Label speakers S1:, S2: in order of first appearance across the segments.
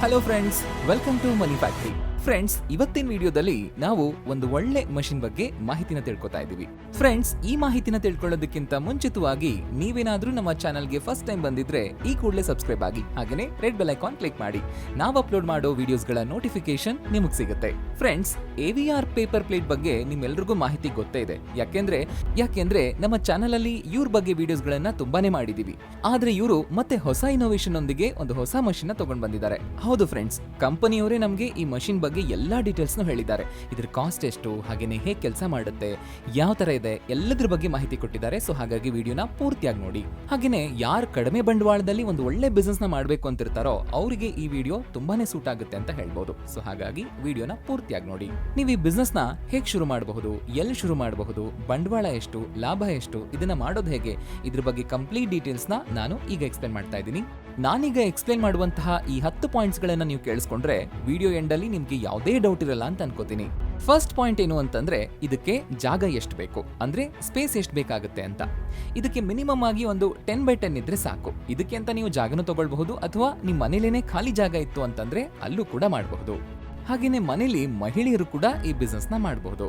S1: Hello friends welcome to money factory friends ಇವತ್ತಿನ ವಿಡಿಯೋದಲ್ಲಿ ನಾವು ಒಂದು ಒಳ್ಳೆ ಮಷಿನ್ ಬಗ್ಗೆ ಮಾಹಿತಿನ ತಿಳ್ಕೊತಾ ಇದ್ದೀವಿ. ಫ್ರೆಂಡ್ಸ್ ಈ ಮಾಹಿತಿನ ತಿಳ್ಕೊಳ್ಳೋದಕ್ಕಿಂತ ಮುಂಚಿತವಾಗಿ ನೀವೇನಾದ್ರೂ ನಮ್ಮ ಚಾನಲ್ಗೆ ಫಸ್ಟ್ ಟೈಮ್ ಬಂದಿದ್ರೆ ಈ ಕೂಡಲೇ ಸಬ್ಸ್ಕ್ರೈಬ್ ಆಗಿ, ಹಾಗೇನೆ ರೆಡ್ ಬೆಲ್ ಐಕಾನ್ ಕ್ಲಿಕ್ ಮಾಡಿ. ನಾವು ಅಪ್ಲೋಡ್ ಮಾಡೋ ವಿಡಿಯೋಸ್ಗಳ ನೋಟಿಫಿಕೇಶನ್ ನಿಮಗೆ ಸಿಗುತ್ತೆ. ಫ್ರೆಂಡ್ಸ್ ಎವಿಆರ್ ಪೇಪರ್ ಪ್ಲೇಟ್ ಬಗ್ಗೆ ನಿಮ್ಮೆಲ್ರಿಗೂ ಮಾಹಿತಿ ಗೊತ್ತೇ ಇದೆ. ಯಾಕೆಂದ್ರೆ ಯಾಕೆಂದ್ರೆ ನಮ್ಮ ಚಾನಲ್ ಅಲ್ಲಿ ಇವ್ರ ಬಗ್ಗೆ ವಿಡಿಯೋಸ್ಗಳನ್ನ ತುಂಬಾನೇ ಮಾಡಿದೀವಿ. ಆದ್ರೆ ಇವರು ಮತ್ತೆ ಹೊಸ ಇನೋವೇಷನ್ ಒಂದಿಗೆ ಒಂದು ಹೊಸ ಮಷಿನ್ ತಗೊಂಡ್ ಬಂದಿದ್ದಾರೆ. ಹೌದು ಫ್ರೆಂಡ್ಸ್ ಕಂಪನಿಯವರೇ ನಮಗೆ ಈ ಮಷಿನ್ ಬಗ್ಗೆ ಎಲ್ಲಾ ಡೀಟೇಲ್ಸ್ ಹೇಳಿದ್ದಾರೆ. ಇದ್ರ ಕಾಸ್ಟ್ ಎಷ್ಟು ಹಾಗೆಯೇ ಹೇಗೆ ಕೆಲಸ ಮಾಡುತ್ತೆ, ಯಾವ ತರ ಇದೆ, ಎಲ್ಲದ್ರ ಬಗ್ಗೆ ಮಾಹಿತಿ ಕೊಟ್ಟಿದ್ದಾರೆ. ಸೊ ಹಾಗಾಗಿ ವಿಡಿಯೋನ ಪೂರ್ತಿಯಾಗಿ ನೋಡಿ. ಹಾಗೆಯೇ ಯಾರು ಕಡಿಮೆ ಬಂಡವಾಳದಲ್ಲಿ ಒಂದು ಒಳ್ಳೆ ಬಿಸ್ನೆಸ್ನ ಮಾಡ್ಬೇಕು ಅಂತಿರ್ತಾರೋ, ಅವರಿಗೆ ಈ ವಿಡಿಯೋ ತುಂಬಾನೇ ಸೂಟ್ ಆಗುತ್ತೆ ಅಂತ ಹೇಳ್ಬೋದು. ಸೊ ಹಾಗಾಗಿ ವಿಡಿಯೋನ ಪೂರ್ತಿಯಾಗಿ ನೋಡಿ. ನೀವು ಈ ಬಿಸ್ನೆಸ್ನ ಹೇಗೆ ಶುರು ಮಾಡಬಹುದು ಎಲ್ಲಿ ಶುರು ಮಾಡಬಹುದು, ಬಂಡವಾಳ ಎಷ್ಟು, ಲಾಭ ಎಷ್ಟು, ಇದನ್ನ ಮಾಡೋದು ಹೇಗೆ, ಇದ್ರ ಬಗ್ಗೆ ಕಂಪ್ಲೀಟ್ ಡೀಟೇಲ್ಸ್ನ ನಾನು ಈಗ ಎಕ್ಸ್ಪ್ಲೇನ್ ಮಾಡ್ತಾ ಇದ್ದೀನಿ. ನಾನೀಗ ಎಕ್ಸ್ಪ್ಲೇನ್ ಮಾಡುವಂತಹ ಈ ಹತ್ತು ಪಾಯಿಂಟ್ಸ್ ಗಳನ್ನ ನೀವು ಕೇಳಿಸ್ಕೊಂಡ್ರೆ, ವಿಡಿಯೋ ಎಂಡಲ್ಲಿ ನಿಮ್ಗೆ ಯಾವುದೇ ಡೌಟ್ ಇರಲ್ಲ ಅಂತ ಅನ್ಕೋತೀನಿ. ಫಸ್ಟ್ ಪಾಯಿಂಟ್ ಏನು ಅಂತಂದ್ರೆ, ಇದಕ್ಕೆ ಜಾಗ ಎಷ್ಟು ಬೇಕು? ಅಂದ್ರೆ ಸ್ಪೇಸ್ ಎಷ್ಟು ಬೇಕಾಗುತ್ತೆ ಅಂತ. ಇದಕ್ಕೆ ಮಿನಿಮಮ್ ಆಗಿ ಒಂದು ಟೆನ್ ಬೈ ಟೆನ್ ಇದ್ರೆ ಸಾಕು. ಇದಕ್ಕೆ ಅಂತ ನೀವು ಜಾಗನೂ ತಗೊಳ್ಬಹುದು, ಅಥವಾ ನಿಮ್ಮ ಮನೇಲೇನೆ ಖಾಲಿ ಜಾಗ ಇತ್ತು ಅಂತಂದ್ರೆ ಅಲ್ಲೂ ಕೂಡ ಮಾಡಬಹುದು. ಹಾಗೆಯೇ ಮನೇಲಿ ಮಹಿಳೆಯರು ಕೂಡ ಈ ಬಿಸ್ನೆಸ್ನ ಮಾಡಬಹುದು.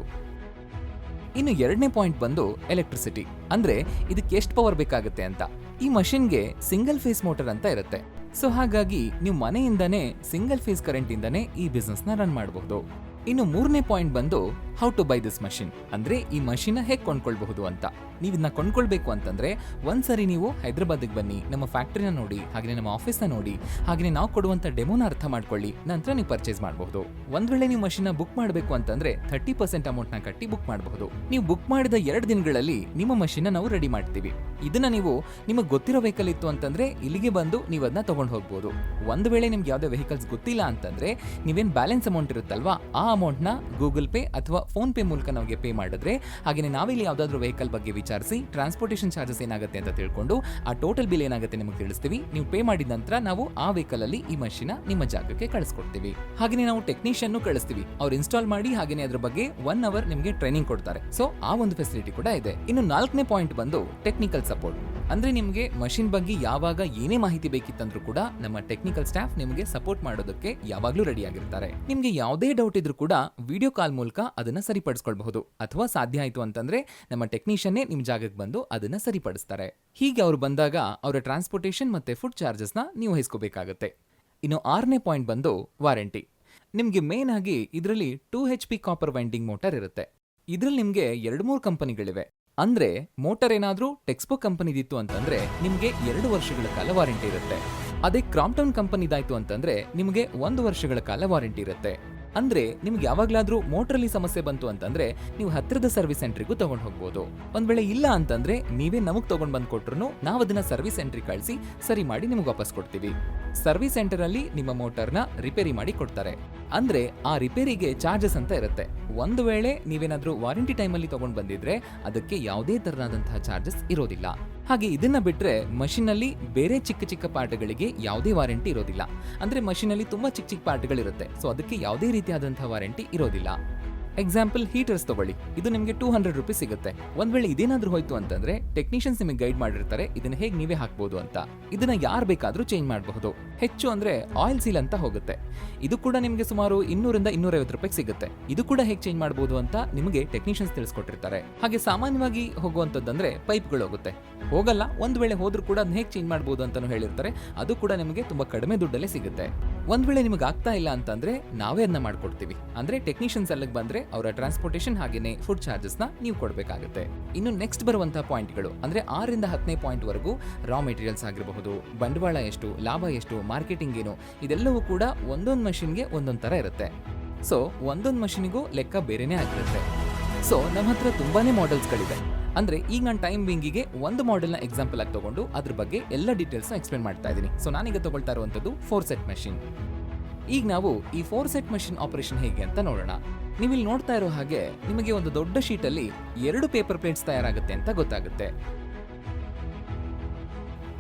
S1: ಇನ್ನು ಎರಡನೇ ಪಾಯಿಂಟ್ ಬಂದು ಎಲೆಕ್ಟ್ರಿಸಿಟಿ ಅಂದ್ರೆ ಇದಕ್ಕೆ ಎಷ್ಟು ಪವರ್ ಬೇಕಾಗುತ್ತೆ ಅಂತ. ಈ ಮಷಿನ್ಗೆ ಸಿಂಗಲ್ ಫೇಸ್ ಮೋಟರ್ ಅಂತ ಇರುತ್ತೆ. ಸೊ ಹಾಗಾಗಿ ನೀವು ಮನೆಯಿಂದನೇ ಸಿಂಗಲ್ ಫೇಸ್ ಕರೆಂಟ್ ಇಂದನೇ ಈ ಬಿಸ್ನೆಸ್ನ ರನ್ ಮಾಡಬಹುದು ಇನ್ನು ಮೂರನೇ ಪಾಯಿಂಟ್ ಬಂದು how to buy this machine ಅಂದ್ರೆ ಈ ಮಷಿನ್ ಹೇಗೆ ಕೊಂಡ್ಕೊಳ್ಬಹುದು ಅಂತ. ನೀವು ಇದನ್ನ ಕೊಂಡ್ಕೊಳ್ಬೇಕು ಅಂತಂದ್ರೆ, ಒಂದ್ಸರಿ ನೀವು ಹೈದರಾಬಾದಿಗೆ ಬನ್ನಿ, ನಮ್ಮ ಫ್ಯಾಕ್ಟ್ರಿನ ನೋಡಿ ಹಾಗೆ ನಮ್ಮ ಆಫೀಸ್ನ ನೋಡಿ ಹಾಗೆ ನಾವು ಕೊಡುವಂತ ಡೆಮೋನ ಅರ್ಥ ಮಾಡ್ಕೊಳ್ಳಿ, ನಂತರ ನೀವು ಪರ್ಚೇಸ್ ಮಾಡಬಹುದು. ಒಂದ್ ವೇಳೆ ನೀವು ಮಷಿನ್ ಬುಕ್ ಮಾಡಬೇಕು ಅಂತಂದ್ರೆ ಥರ್ಟಿ ಪರ್ಸೆಂಟ್ ಅಮೌಂಟ್ನ ಕಟ್ಟಿ ಬುಕ್ ಮಾಡಬಹುದು. ನೀವು ಬುಕ್ ಮಾಡಿದ ಎರಡು ದಿನಗಳಲ್ಲಿ ನಿಮ್ಮ ಮಷಿನ್ ನಾವು ರೆಡಿ ಮಾಡ್ತೀವಿ. ಇದನ್ನ ನೀವು ನಿಮಗೆ ಗೊತ್ತಿರೋ ವೆಹಿಕಲ್ ಇತ್ತು ಅಂತಂದ್ರೆ, ಇಲ್ಲಿಗೆ ಬಂದು ನೀವು ಅದನ್ನ ತಗೊಂಡು ಹೋಗ್ಬೋದು. ಒಂದ್ ವೇಳೆ ನಿಮ್ಗೆ ಯಾವುದೇ ವೆಹಿಕಲ್ಸ್ ಗೊತ್ತಿಲ್ಲ ಅಂತಂದ್ರೆ, ನೀವೇನು ಬ್ಯಾಲೆನ್ಸ್ ಅಮೌಂಟ್ ಇರುತ್ತಲ್ವಾ, ಆ ಅಮೌಂಟ್ನ ಗೂಗಲ್ ಪೇ ಅಥವಾ ಫೋನ್ ಪೇ ಮೂಲಕ ನಮಗೆ ಪೇ ಮಾಡಿದ್ರೆ ಹಾಗೆಯೇ ನಾವಿಲ್ಲಿ ಯಾವುದಾದ್ರೂ ವೆಹಿಕಲ್ ಬಗ್ಗೆ ವಿಚಾರಿಸಿ, ಟ್ರಾನ್ಸ್ಪೋರ್ಟೇಷನ್ ಚಾರ್ಜಸ್ ಏನಾಗುತ್ತೆ ಅಂತ ತಿಳ್ಕೊಂಡು ಆ ಟೋಟಲ್ ಬಿಲ್ ಏನಾಗುತ್ತೆ ನಿಮಗೆ ತಿಳಿಸ್ತೀವಿ. ನೀವು ಪೇ ಮಾಡಿದ ನಂತರ ನಾವು ಆ ವೆಹಿಕಲಲ್ಲಿ ಈ ಮಷಿನ ನಿಮ್ಮ ಜಾಗಕ್ಕೆ ಕಳಿಸ್ಕೊಡ್ತೀವಿ. ಹಾಗೆಯೇ ನಾವು ಟೆಕ್ನಿಷಿಯನ್ ಕಳಿಸ್ತೀವಿ. ಅವ್ರು ಇನ್ಸ್ಟಾಲ್ ಮಾಡಿ ಹಾಗೆಯೇ ಅದ್ರ ಬಗ್ಗೆ ಒನ್ ಅವರ್ ನಿಮಗೆ ಟ್ರೈನಿಂಗ್ ಕೊಡ್ತಾರೆ. ಸೊ, ಆ ಒಂದು ಫೆಸಿಲಿಟಿ ಕೂಡ ಇದೆ. ಇನ್ನು ನಾಲ್ಕನೇ ಪಾಯಿಂಟ್ ಬಂದು ಟೆಕ್ನಿಕಲ್ ಸಪೋರ್ಟ್ ಅಂದ್ರೆ ನಿಮಗೆ ಮಷಿನ್ ಬಗ್ಗೆ ಯಾವಾಗ ಏನೇ ಮಾಹಿತಿ ಬೇಕಿತ್ತಂದ್ರೂ ಕೂಡ ನಮ್ಮ ಟೆಕ್ನಿಕಲ್ ಸ್ಟಾಫ್ ನಿಮಗೆ ಸಪೋರ್ಟ್ ಮಾಡೋದಕ್ಕೆ ಯಾವಾಗ್ಲೂ ರೆಡಿ ಆಗಿರ್ತಾರೆ. ನಿಮ್ಗೆ ಯಾವುದೇ ಡೌಟ್ ಇದ್ರೂ ಕೂಡ ವಿಡಿಯೋ ಕಾಲ್ ಮೂಲಕ ಅದನ್ನ ಸರಿಪಡಿಸ್ಕೊಳ್ಬಹುದು ಅಥವಾ ಸಾಧ್ಯ ಆಯ್ತು ಅಂತಂದ್ರೆ ನಮ್ಮ ಟೆಕ್ನಿಷಿಯನ್ನೇ ನಿಮ್ಮ ಜಾಗಕ್ಕೆ ಬಂದು ಅದನ್ನ ಸರಿಪಡಿಸ್ತಾರೆ. ಹೀಗೆ ಅವರು ಬಂದಾಗ ಅವರ ಟ್ರಾನ್ಸ್ಪೋರ್ಟೇಷನ್ ಮತ್ತೆ ಫುಡ್ ಚಾರ್ಜಸ್ನ ನೀವು ವಹಿಸ್ಕೋಬೇಕಾಗುತ್ತೆ ಇನ್ನು ಆರನೇ ಪಾಯಿಂಟ್ ಬಂದು ವಾರಂಟಿ ನಿಮಗೆ ಮೇನ್ ಆಗಿ ಇದರಲ್ಲಿ two H P copper winding motor ಇರುತ್ತೆ. ಇದರಲ್ಲಿ ನಿಮಗೆ ಎರಡು ಮೂರು ಕಂಪನಿಗಳಿವೆ ಅಂದ್ರೆ ಮೋಟರ್ ಏನಾದರೂ ಟೆಕ್ಸ್ಪೋ ಕಂಪನಿದಿತ್ತು ಅಂತಂದ್ರೆ ನಿಮಗೆ ಎರಡು ವರ್ಷಗಳ ಕಾಲ ವಾರಂಟಿ ಇರುತ್ತೆ. ಅದೇ ಕ್ರಾಂಪ್ಟೌನ್ ಕಂಪನಿದಾಯಿತು ಅಂತಂದ್ರೆ ನಿಮಗೆ ಒಂದು ವರ್ಷಗಳ ಕಾಲ ವಾರಂಟಿ ಇರುತ್ತೆ. ಅಂದ್ರೆ ನಿಮ್ಗೆ ಯಾವಾಗ್ಲಾದ್ರೂ ಮೋಟ್ರಲ್ಲಿ ಸಮಸ್ಯೆ ಬಂತು ಅಂತಂದ್ರೆ ನೀವು ಹತ್ತಿರದ ಸರ್ವಿಸ್ ಸೆಂಟ್ರಿಗೂ ತಗೊಂಡು ಹೋಗ್ಬೋದು. ಒಂದ್ ವೇಳೆ ಇಲ್ಲ ಅಂತಂದ್ರೆ ನೀವೇ ನಮಗ್ ತಗೊಂಡ್ ಬಂದ್ ಕೊಟ್ರು ನಾವು ಅದನ್ನ ಸರ್ವಿಸ್ ಸೆಂಟ್ರಿ ಕಳಿಸಿ ಸರಿ ಮಾಡಿ ನಿಮ್ಗೆ ವಾಪಸ್ ಕೊಡ್ತೀವಿ. ಸರ್ವಿಸ್ ಸೆಂಟರ್ ಅಲ್ಲಿ ನಿಮ್ಮ ಮೋಟರ್ನ ರಿಪೇರಿ ಮಾಡಿ ಕೊಡ್ತಾರೆ. ಅಂದ್ರೆ ಆ ರಿಪೇರಿಗೆ ಚಾರ್ಜಸ್ ಅಂತ ಇರುತ್ತೆ. ಒಂದು ವೇಳೆ ನೀವೇನಾದ್ರೂ ವಾರಂಟಿ ಟೈಮಲ್ಲಿ ತಗೊಂಡ್ ಬಂದಿದ್ರೆ ಅದಕ್ಕೆ ಯಾವುದೇ ತರನಾದಂತಹ ಚಾರ್ಜಸ್ ಇರೋದಿಲ್ಲ. ಹಾಗೆ ಇದನ್ನ ಬಿಟ್ರೆ ಮಷಿನಲ್ಲಿ ಬೇರೆ ಚಿಕ್ಕ ಚಿಕ್ಕ ಪಾರ್ಟ್ಗಳಿಗೆ ಯಾವುದೇ ವಾರಂಟಿ ಇರೋದಿಲ್ಲ. ಅಂದ್ರೆ ಮಷಿನಲ್ಲಿ ತುಂಬಾ ಚಿಕ್ಕ ಚಿಕ್ಕ ಪಾರ್ಟ್ಗಳಿರುತ್ತೆ. ಸೊ ಅದಕ್ಕೆ ಯಾವುದೇ ರೀತಿಯಾದಂಥ ವಾರಂಟಿ ಇರೋದಿಲ್ಲ. ಎಕ್ಸಾಂಪಲ್ ಹೀಟರ್ಸ್ ತಗೊಳ್ಳಿ. ಇದು ನಿಮಗೆ ಟೂ ಹಂಡ್ರೆಡ್ ರುಪೀಸ್ ಸಿಗುತ್ತೆ. ಒಂದ್ ವೇಳೆ ಇದೇನಾದ್ರೂ ಹೋಯ್ತು ಅಂತಂದ್ರೆ ಟೆಕ್ನಿಷಿಯನ್ಸ್ ನಿಮಗೆ ಗೈಡ್ ಮಾಡಿರ್ತಾರೆ, ಇದನ್ನ ಹೇಗೆ ನೀವೇ ಹಾಕ್ಬೋದು ಅಂತ. ಇದನ್ನ ಯಾರು ಬೇಕಾದ್ರೂ ಚೇಂಜ್ ಮಾಡಬಹುದು. ಹೆಚ್ಚು ಅಂದ್ರೆ ಆಯಿಲ್ ಸೀಲ್ ಅಂತ ಹೋಗುತ್ತೆ. ಇದು ಕೂಡ ನಿಮಗೆ ಸುಮಾರು ಇನ್ನೂರಿಂದ ಇನ್ನೂರೈವತ್ತು ರೂಪಾಯಿ ಸಿಗುತ್ತೆ. ಇದು ಕೂಡ ಹೇಗೆ ಚೇಂಜ್ ಮಾಡಬಹುದು ಅಂತ ನಿಮಗೆ ಟೆಕ್ನಿಷಿಯನ್ಸ್ ತಿಳಿಸ್ಕೊಟ್ಟಿರ್ತಾರೆ. ಹಾಗೆ ಸಾಮಾನ್ಯವಾಗಿ ಹೋಗುವಂತದ್ದಂದ್ರೆ ಪೈಪ್ಗಳು ಹೋಗುತ್ತೆ. ಹೋಗಲ್ಲ, ಒಂದ್ ವೇಳೆ ಹೋದ್ರೂ ಕೂಡ ಅದನ್ನ ಹೇಗೆ ಚೇಂಜ್ ಮಾಡಬಹುದು ಅಂತಾನು ಹೇಳಿರ್ತಾರೆ. ಅದು ಕೂಡ ನಿಮಗೆ ತುಂಬಾ ಕಡಿಮೆ ದುಡ್ಡಲ್ಲೇ ಸಿಗುತ್ತೆ. ಒಂದ್ ವೇಳೆ ನಿಮಗೆ ಆಗ್ತಾ ಇಲ್ಲ ಅಂತಂದ್ರೆ ನಾವೇ ಅದನ್ನ ಮಾಡ್ಕೊಡ್ತೀವಿ. ಅಂದ್ರೆ ಟೆಕ್ನಿಷಿಯನ್ಸ್ ಅಲ್ಲಿಗೆ ಬಂದ್ರೆ ಅವರ ಟ್ರಾನ್ಸ್ಪೋರ್ಟೇಷನ್ ಹಾಗೇನೆ ಫುಡ್ ಚಾರ್ಜಸ್ನ ನೀವು ಕೊಡಬೇಕಾಗುತ್ತೆ. ಇನ್ನು ನೆಕ್ಸ್ಟ್ ಬರುವಂತಹ ಪಾಯಿಂಟ್ಗಳು ಅಂದ್ರೆ ಆರರಿಂದ ಹತ್ತನೇ ಪಾಯಿಂಟ್ ವರೆಗೂ ರಾ ಮೆಟೀರಿಯಲ್ಸ್ ಆಗಿರಬಹುದು, ಬಂಡವಾಳ ಎಷ್ಟು, ಲಾಭ ಎಷ್ಟು ಮಾರ್ಕೆಟಿಂಗ್ ಏನು, ಇದೆಲ್ಲವೂ ಕೂಡ ಒಂದೊಂದು ಮಷಿನ್ಗೆ ಒಂದೊಂದು ತರ ಇರುತ್ತೆ. ಸೊ ಒಂದೊಂದು ಮಷಿನಿಗೂ ಲೆಕ್ಕ ಬೇರೆನೇ ಆಗಿರುತ್ತೆ. ಸೊ ನಮ್ಮ ಹತ್ರ ತುಂಬಾನೇ ಮಾಡೆಲ್ಸ್ಗಳಿದೆ ಅಂದ್ರೆ ಈಗ ನಾನು ಟೈಮ್ ಬಿಂಗಿಗೆ ಒಂದು ಮಾಡೆಲ್ನ ಎಕ್ಸಾಂಪಲ್ ಆಗಿ ತಗೊಂಡು ಅದ್ರ ಬಗ್ಗೆ ಎಲ್ಲ ಡೀಟೇಲ್ಸ್ನ ಎಕ್ಸ್ಪ್ಲೇನ್ ಮಾಡ್ತಾ ಇದ್ದೀನಿ ಸೊ ನಾನೀಗ ತಗೊಳ್ತಾ ಇರುವಂಥದ್ದು ಫೋರ್ ಸೆಟ್ ಮೆಷಿನ್ ಈಗ ನಾವು ಈ ಫೋರ್ ಸೆಟ್ ಮೆಷಿನ್ ಆಪರೇಷನ್ ಹೇಗೆ ಅಂತ ನೋಡೋಣ. ನೀವು ಇಲ್ಲಿ ನೋಡ್ತಾ ಇರೋ ಹಾಗೆ ನಿಮಗೆ ಒಂದು ದೊಡ್ಡ ಶೀಟಲ್ಲಿ ಎರಡು ಪೇಪರ್ ಪ್ಲೇಟ್ಸ್ ತಯಾರಾಗುತ್ತೆ ಅಂತ ಗೊತ್ತಾಗುತ್ತೆ.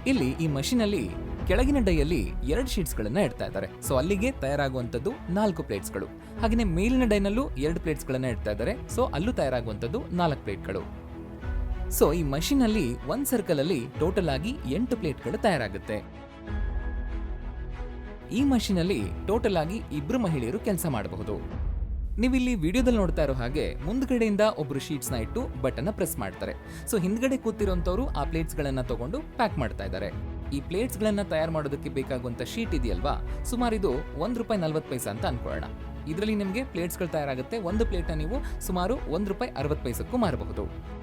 S1: ಇಲ್ಲಿ ಈ ಮಷಿನಲ್ಲಿ ಕೆಳಗಿನ ಡೈಯಲ್ಲಿ ಎರಡು ಶೀಟ್ಸ್ಗಳನ್ನು ಇಡ್ತಾ ಇದ್ದಾರೆ. ಸೊ ಅಲ್ಲಿಗೆ ತಯಾರಾಗುವಂಥದ್ದು ನಾಲ್ಕು ಪ್ಲೇಟ್ಸ್ಗಳು. ಹಾಗೆಯೇ ಮೇಲಿನ ಡೈನಲ್ಲೂ ಎರಡು ಪ್ಲೇಟ್ಸ್ಗಳನ್ನು ಇಡ್ತಾ ಇದ್ದಾರೆ. ಸೊ ಅಲ್ಲೂ ತಯಾರಾಗುವಂಥದ್ದು ನಾಲ್ಕು ಪ್ಲೇಟ್ಗಳು. ಸೊ ಈ machine ಅಲ್ಲಿ ಒಂದ್ ಸರ್ಕಲ್ ಅಲ್ಲಿ ಟೋಟಲ್ ಆಗಿ ಎಂಟು ಪ್ಲೇಟ್ಗಳು ತಯಾರಾಗುತ್ತೆ. ಈ ಮಷೀನಲ್ಲಿ ಟೋಟಲ್ ಆಗಿ ಇಬ್ರು ಮಹಿಳೆಯರು ಕೆಲಸ ಮಾಡಬಹುದು. ನೀವಿಲ್ಲಿ ವಿಡಿಯೋದಲ್ಲಿ ನೋಡ್ತಾ ಇರೋ ಹಾಗೆ ಮುಂದ್ಗಡೆಯಿಂದ ಒಬ್ರು ಶೀಟ್ಸ್ನ ಇಟ್ಟು ಬಟನ್ ಪ್ರೆಸ್ ಮಾಡ್ತಾರೆ. ಸೊ ಹಿಂದ್ಗಡೆ ಕೂತಿರೋಂಥವ್ರು ಆ ಪ್ಲೇಟ್ಸ್ ಗಳನ್ನ ತಗೊಂಡು ಪ್ಯಾಕ್ ಮಾಡ್ತಾ ಇದ್ದಾರೆ. ಈ ಪ್ಲೇಟ್ಸ್ಗಳನ್ನು ತಯಾರು ಮಾಡೋದಕ್ಕೆ ಬೇಕಾಗುವಂಥ ಶೀಟ್ ಇದೆಯಲ್ವಾ? ಸುಮಾರು ಇದು ಒಂದು ರೂಪಾಯಿ ನಲ್ವತ್ತು ಪೈಸಾ ಅಂತ ಅನ್ಕೊಳ್ಳೋಣ. ಇದರಲ್ಲಿ ನಿಮಗೆ ಪ್ಲೇಟ್ಸ್ಗಳು ತಯಾರಾಗುತ್ತೆ. ಒಂದು ಪ್ಲೇಟ್ನ ನೀವು ಸುಮಾರು ಒಂದು ರೂಪಾಯಿ ಅರವತ್ತು ಪೈಸಕ್ಕೂ ಮಾರಬಹುದು.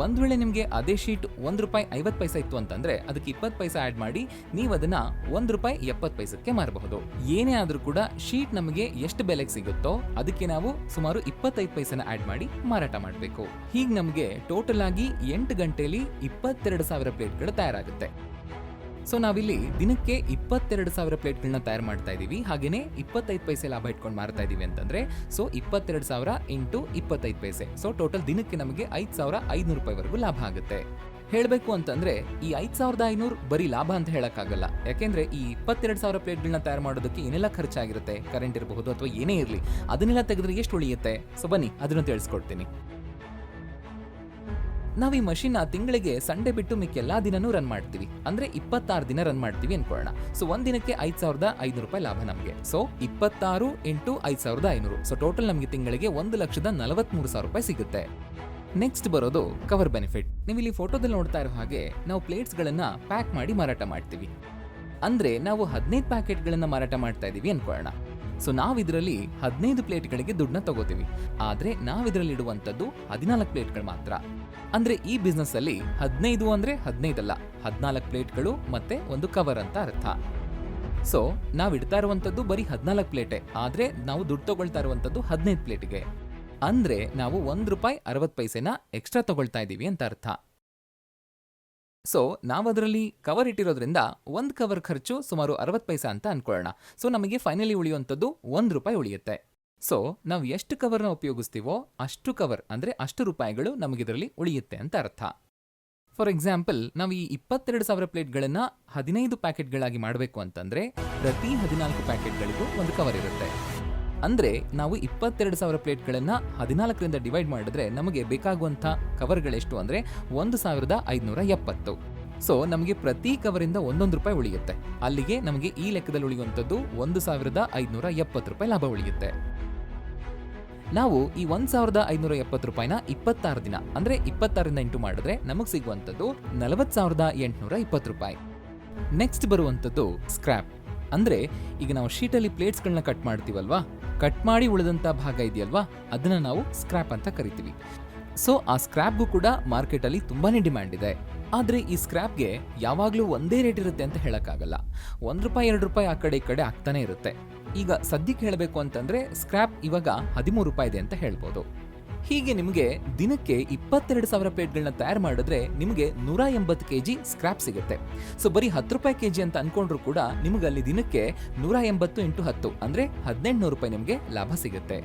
S1: ಒಂದ್ ವೇಳೆ ನಿಮಗೆ ಅದೇ ಶೀಟ್ ಒಂದು ರೂಪಾಯಿ ಐವತ್ತು ಪೈಸೆ ಇತ್ತು ಅಂತಂದ್ರೆ ಅದಕ್ಕೆ ಇಪ್ಪತ್ತು ಪೈಸೆ ಆಡ್ ಮಾಡಿ ನೀವು ಅದನ್ನ ಒಂದ್ ರೂಪಾಯಿ ಎಪ್ಪತ್ತು ಪೈಸಕ್ಕೆ ಮಾರಬಹುದು. ಏನೇ ಆದರೂ ಕೂಡ ಶೀಟ್ ನಮಗೆ ಎಷ್ಟು ಬೆಲೆಗೆ ಸಿಗುತ್ತೋ ಅದಕ್ಕೆ ನಾವು ಸುಮಾರು ಇಪ್ಪತ್ತೈದು ಪೈಸೆನ ಆಡ್ ಮಾಡಿ ಮಾರಾಟ ಮಾಡಬೇಕು. ಹೀಗೆ ನಮಗೆ ಟೋಟಲ್ ಆಗಿ ಎಂಟು ಗಂಟೆಯಲ್ಲಿ ಇಪ್ಪತ್ತೆರಡು ಸಾವಿರ ಪ್ಲೇಟ್ಗಳು ತಯಾರಾಗುತ್ತೆ. ಸೊ ನಾವಿಲ್ಲಿ ದಿನಕ್ಕೆ ಇಪ್ಪತ್ತೆರಡು ಸಾವಿರ ಪ್ಲೇಟ್ಗಳನ್ನ ತಯಾರು ಮಾಡ್ತಾ ಇದ್ದೀವಿ. ಹಾಗೇನೆ ಇಪ್ಪತ್ತೈದು ಪೈಸೆ ಲಾಭ ಇಟ್ಕೊಂಡು ಮಾರ್ತಾ ಇದ್ದೀವಿ ಅಂತಂದರೆ ಸೊ ಇಪ್ಪತ್ತೆರಡು ಸಾವಿರ ಇಂಟು ಇಪ್ಪತ್ತೈದು ಪೈಸೆ. ಸೊ ಟೋಟಲ್ ದಿನಕ್ಕೆ ನಮಗೆ ಐದು ಸಾವಿರ ಐದುನೂರು ರೂಪಾಯಿವರೆಗೂ ಲಾಭ ಆಗುತ್ತೆ. ಹೇಳಬೇಕು ಅಂತಂದ್ರೆ, ಈ ಐದು ಸಾವಿರದ ಐನೂರು ಬರೀ ಲಾಭ ಅಂತ ಹೇಳೋಕ್ಕಾಗಲ್ಲ. ಯಾಕೆಂದ್ರೆ, ಈ ಇಪ್ಪತ್ತೆರಡು ಸಾವಿರ ಪ್ಲೇಟ್ಗಳನ್ನ ತಯಾರು ಮಾಡೋದಕ್ಕೆ ಏನೆಲ್ಲ ಖರ್ಚಾಗಿರುತ್ತೆ? ಕರೆಂಟ್ ಇರಬಹುದು ಅಥವಾ ಏನೇ ಇರಲಿ, ಅದನ್ನೆಲ್ಲ ತೆಗೆದ್ರೆ ಎಷ್ಟು ಉಳಿಯುತ್ತೆ? ಸೊ ಬನ್ನಿ, ಅದನ್ನು ತಿಳಿಸ್ಕೊಡ್ತೀನಿ. ನಾವು ಈ ಮಷಿನ್ ತಿಂಗಳಿಗೆ ಸಂಡೆ ಬಿಟ್ಟು ಮಿಕ್ಕ ಎಲ್ಲಾ ದಿನನೂ ರನ್ ಮಾಡ್ತೀವಿ. ಅಂದ್ರೆ ಇಪ್ಪತ್ತಾರು ದಿನ ರನ್ ಮಾಡ್ತೀವಿ ಅನ್ಕೊಳ್ಳೋಣ. ಸೊ ಒಂದ್ ದಿನಕ್ಕೆ ಐದ್ ಸಾವಿರದ ಐನೂರು ರೂಪಾಯಿ ಲಾಭ ನಮಗೆ. ಸೊ ಇಪ್ಪತ್ತಾರು ಇಂಟು ಐದ್ ಸಾವಿರದ ಐನೂರು. ಸೊ ಟೋಟಲ್ ನಮಗೆ ತಿಂಗಳಿಗೆ ಒಂದು ಲಕ್ಷದ ನಲವತ್ಮೂರು ಸಾವಿರ ರೂಪಾಯಿ ಸಿಗುತ್ತೆ. ನೆಕ್ಸ್ಟ್ ಬರೋದು ಕವರ್ ಬೆನಿಫಿಟ್ ನೀವು ಇಲ್ಲಿ ಫೋಟೋದಲ್ಲಿ ನೋಡ್ತಾ ಇರೋ ಹಾಗೆ ನಾವು ಪ್ಲೇಟ್ಸ್ ಗಳನ್ನ ಪ್ಯಾಕ್ ಮಾಡಿ ಮಾರಾಟ ಮಾಡ್ತೀವಿ. ಅಂದ್ರೆ ನಾವು ಹದಿನೈದು ಪ್ಯಾಕೆಟ್ಗಳನ್ನ ಮಾರಾಟ ಮಾಡ್ತಾ ಇದೀವಿ ಅನ್ಕೊಳ್ಳೋಣ. ಸೊ ನಾವು ಇದರಲ್ಲಿ ಹದಿನೈದು ಪ್ಲೇಟ್ಗಳಿಗೆ ದುಡ್ಡನ್ನ ತಗೋತೀವಿ. ಆದರೆ ನಾವು ಇದರಲ್ಲಿ ಇಡುವಂಥದ್ದು ಹದಿನಾಲ್ಕು ಪ್ಲೇಟ್ಗಳು ಮಾತ್ರ. ಅಂದರೆ ಈ ಬಿಸ್ನೆಸ್ಸಲ್ಲಿ ಹದಿನೈದು ಅಂದರೆ ಹದಿನೈದಲ್ಲ, ಹದಿನಾಲ್ಕು ಪ್ಲೇಟ್ಗಳು ಮತ್ತೆ ಒಂದು ಕವರ್ ಅಂತ ಅರ್ಥ. ಸೊ ನಾವು ಇಡ್ತಾ ಇರುವಂಥದ್ದು ಬರೀ ಹದಿನಾಲ್ಕು ಪ್ಲೇಟೆ, ಆದರೆ ನಾವು ದುಡ್ಡು ತಗೊಳ್ತಾ ಇರುವಂಥದ್ದು ಹದಿನೈದು ಪ್ಲೇಟಿಗೆ. ಅಂದರೆ ನಾವು ಒಂದು ರೂಪಾಯಿ ಅರವತ್ತು ಪೈಸೆನ ಎಕ್ಸ್ಟ್ರಾ ತಗೊಳ್ತಾ ಇದ್ದೀವಿ ಅಂತ ಅರ್ಥ. ಸೊ ನಾವು ಅದರಲ್ಲಿ ಕವರ್ ಇಟ್ಟಿರೋದ್ರಿಂದ ಒಂದು ಕವರ್ ಖರ್ಚು ಸುಮಾರು ಅರವತ್ತು ಪೈಸಾ ಅಂತ ಅನ್ಕೊಳ್ಳೋಣ. ಸೊ ನಮಗೆ ಫೈನಲಿ ಉಳಿಯುವಂಥದ್ದು ಒಂದು ರೂಪಾಯಿ ಉಳಿಯುತ್ತೆ. ಸೊ ನಾವು ಎಷ್ಟು ಕವರ್ನ ಉಪಯೋಗಿಸ್ತೀವೋ ಅಷ್ಟು ಕವರ್ ಅಂದರೆ ಅಷ್ಟು ರೂಪಾಯಿಗಳು ನಮಗಿದರಲ್ಲಿ ಉಳಿಯುತ್ತೆ ಅಂತ ಅರ್ಥ. ಫಾರ್ ಎಕ್ಸಾಂಪಲ್ ನಾವು ಈ ಇಪ್ಪತ್ತೆರಡು ಸಾವಿರ ಪ್ಲೇಟ್ಗಳನ್ನು ಹದಿನೈದು ಪ್ಯಾಕೆಟ್ಗಳಾಗಿ ಮಾಡಬೇಕು ಅಂತಂದರೆ ಪ್ರತಿ ಹದಿನಾಲ್ಕು ಪ್ಯಾಕೆಟ್ಗಳಿಗೂ ಒಂದು ಕವರ್ ಇರುತ್ತೆ. ಅಂದ್ರೆ ನಾವು ಇಪ್ಪತ್ತೆರಡು ಸಾವಿರ ಪ್ಲೇಟ್ಗಳನ್ನು ಹದಿನಾಲ್ಕರಿಂದ ಡಿವೈಡ್ ಮಾಡಿದ್ರೆ ನಮಗೆ ಬೇಕಾಗುವಂಥ ಕವರ್ಗಳೆಷ್ಟು ಅಂದರೆ ಒಂದು ಸಾವಿರದ ಐದುನೂರ ಎಪ್ಪತ್ತು. ಸೊ ನಮಗೆ ಪ್ರತಿ ಕವರಿಂದ ಒಂದೊಂದು ರೂಪಾಯಿ ಉಳಿಯುತ್ತೆ. ಅಲ್ಲಿಗೆ ನಮಗೆ ಈ ಲೆಕ್ಕದಲ್ಲಿ ಉಳಿಯುವಂಥದ್ದು ಒಂದು ಸಾವಿರದ ಐದುನೂರ ಎಪ್ಪತ್ತು ರೂಪಾಯಿ ಲಾಭ ಉಳಿಯುತ್ತೆ. ನಾವು ಈ ಒಂದು ಸಾವಿರದ ಐನೂರ ಎಪ್ಪತ್ತು ರೂಪಾಯಿನ ಇಪ್ಪತ್ತಾರು ದಿನ, ಅಂದ್ರೆ ಇಪ್ಪತ್ತಾರರಿಂದ ಇಂಟು ಮಾಡಿದ್ರೆ ನಮಗೆ ಸಿಗುವಂಥದ್ದು ನಲವತ್ತು ಸಾವಿರದ ಎಂಟುನೂರ ಇಪ್ಪತ್ತು ರೂಪಾಯಿ. ನೆಕ್ಸ್ಟ್ ಬರುವಂಥದ್ದು ಸ್ಕ್ರ್ಯಾಪ್ ಅಂದ್ರೆ ಈಗ ನಾವು ಶೀಟಲ್ಲಿ ಪ್ಲೇಟ್ಸ್ಗಳನ್ನ ಕಟ್ ಮಾಡ್ತೀವಲ್ವಾ? ಕಟ್ ಮಾಡಿ ಉಳಿದಂಥ ಭಾಗ ಇದೆಯಲ್ವಾ? ಅದನ್ನು ನಾವು ಸ್ಕ್ರ್ಯಾಪ್ ಅಂತ ಕರಿತೀವಿ. ಸೊ ಆ ಸ್ಕ್ರ್ಯಾಪ್ಗೂ ಕೂಡ ಮಾರ್ಕೆಟಲ್ಲಿ ತುಂಬಾ ಡಿಮ್ಯಾಂಡ್ ಇದೆ. ಆದರೆ ಈ ಸ್ಕ್ರ್ಯಾಪ್ಗೆ ಯಾವಾಗಲೂ ಒಂದೇ ರೇಟ್ ಇರುತ್ತೆ ಅಂತ ಹೇಳೋಕ್ಕಾಗಲ್ಲ. ಒಂದು ರೂಪಾಯಿ, ಎರಡು ರೂಪಾಯಿ ಆ ಕಡೆ ಈ ಕಡೆ ಆಗ್ತಾನೆ ಇರುತ್ತೆ. ಈಗ ಸದ್ಯಕ್ಕೆ ಹೇಳಬೇಕು ಅಂತಂದರೆ ಸ್ಕ್ರ್ಯಾಪ್ ಇವಾಗ ಹದಿಮೂರು ರೂಪಾಯಿ ಇದೆ ಅಂತ ಹೇಳ್ಬೋದು. ಹೀಗೆ ನಿಮಗೆ ದಿನಕ್ಕೆ ಇಪ್ಪತ್ತೆರಡು ಸಾವಿರ ಪ್ಲೇಟ್ಗಳನ್ನ ತಯಾರು ಮಾಡಿದ್ರೆ ನಿಮಗೆ ನೂರ ಎಂಬತ್ತು ಕೆ ಜಿ ಸ್ಕ್ರಾಪ್ ಸಿಗುತ್ತೆ. ಸೊ ಬರೀ ಹತ್ತು ರೂಪಾಯಿ ಕೆ ಜಿ ಅಂತ ಅನ್ಕೊಂಡ್ರು ಕೂಡ ನಿಮಗೆ ಅಲ್ಲಿ ದಿನಕ್ಕೆ ನೂರ ಎಂಬತ್ತು ಇಂಟು ಹತ್ತು ಅಂದ್ರೆ ಹದಿನೆಂಟುನೂರು ರೂಪಾಯಿ ನಿಮಗೆ ಲಾಭ ಸಿಗುತ್ತೆ.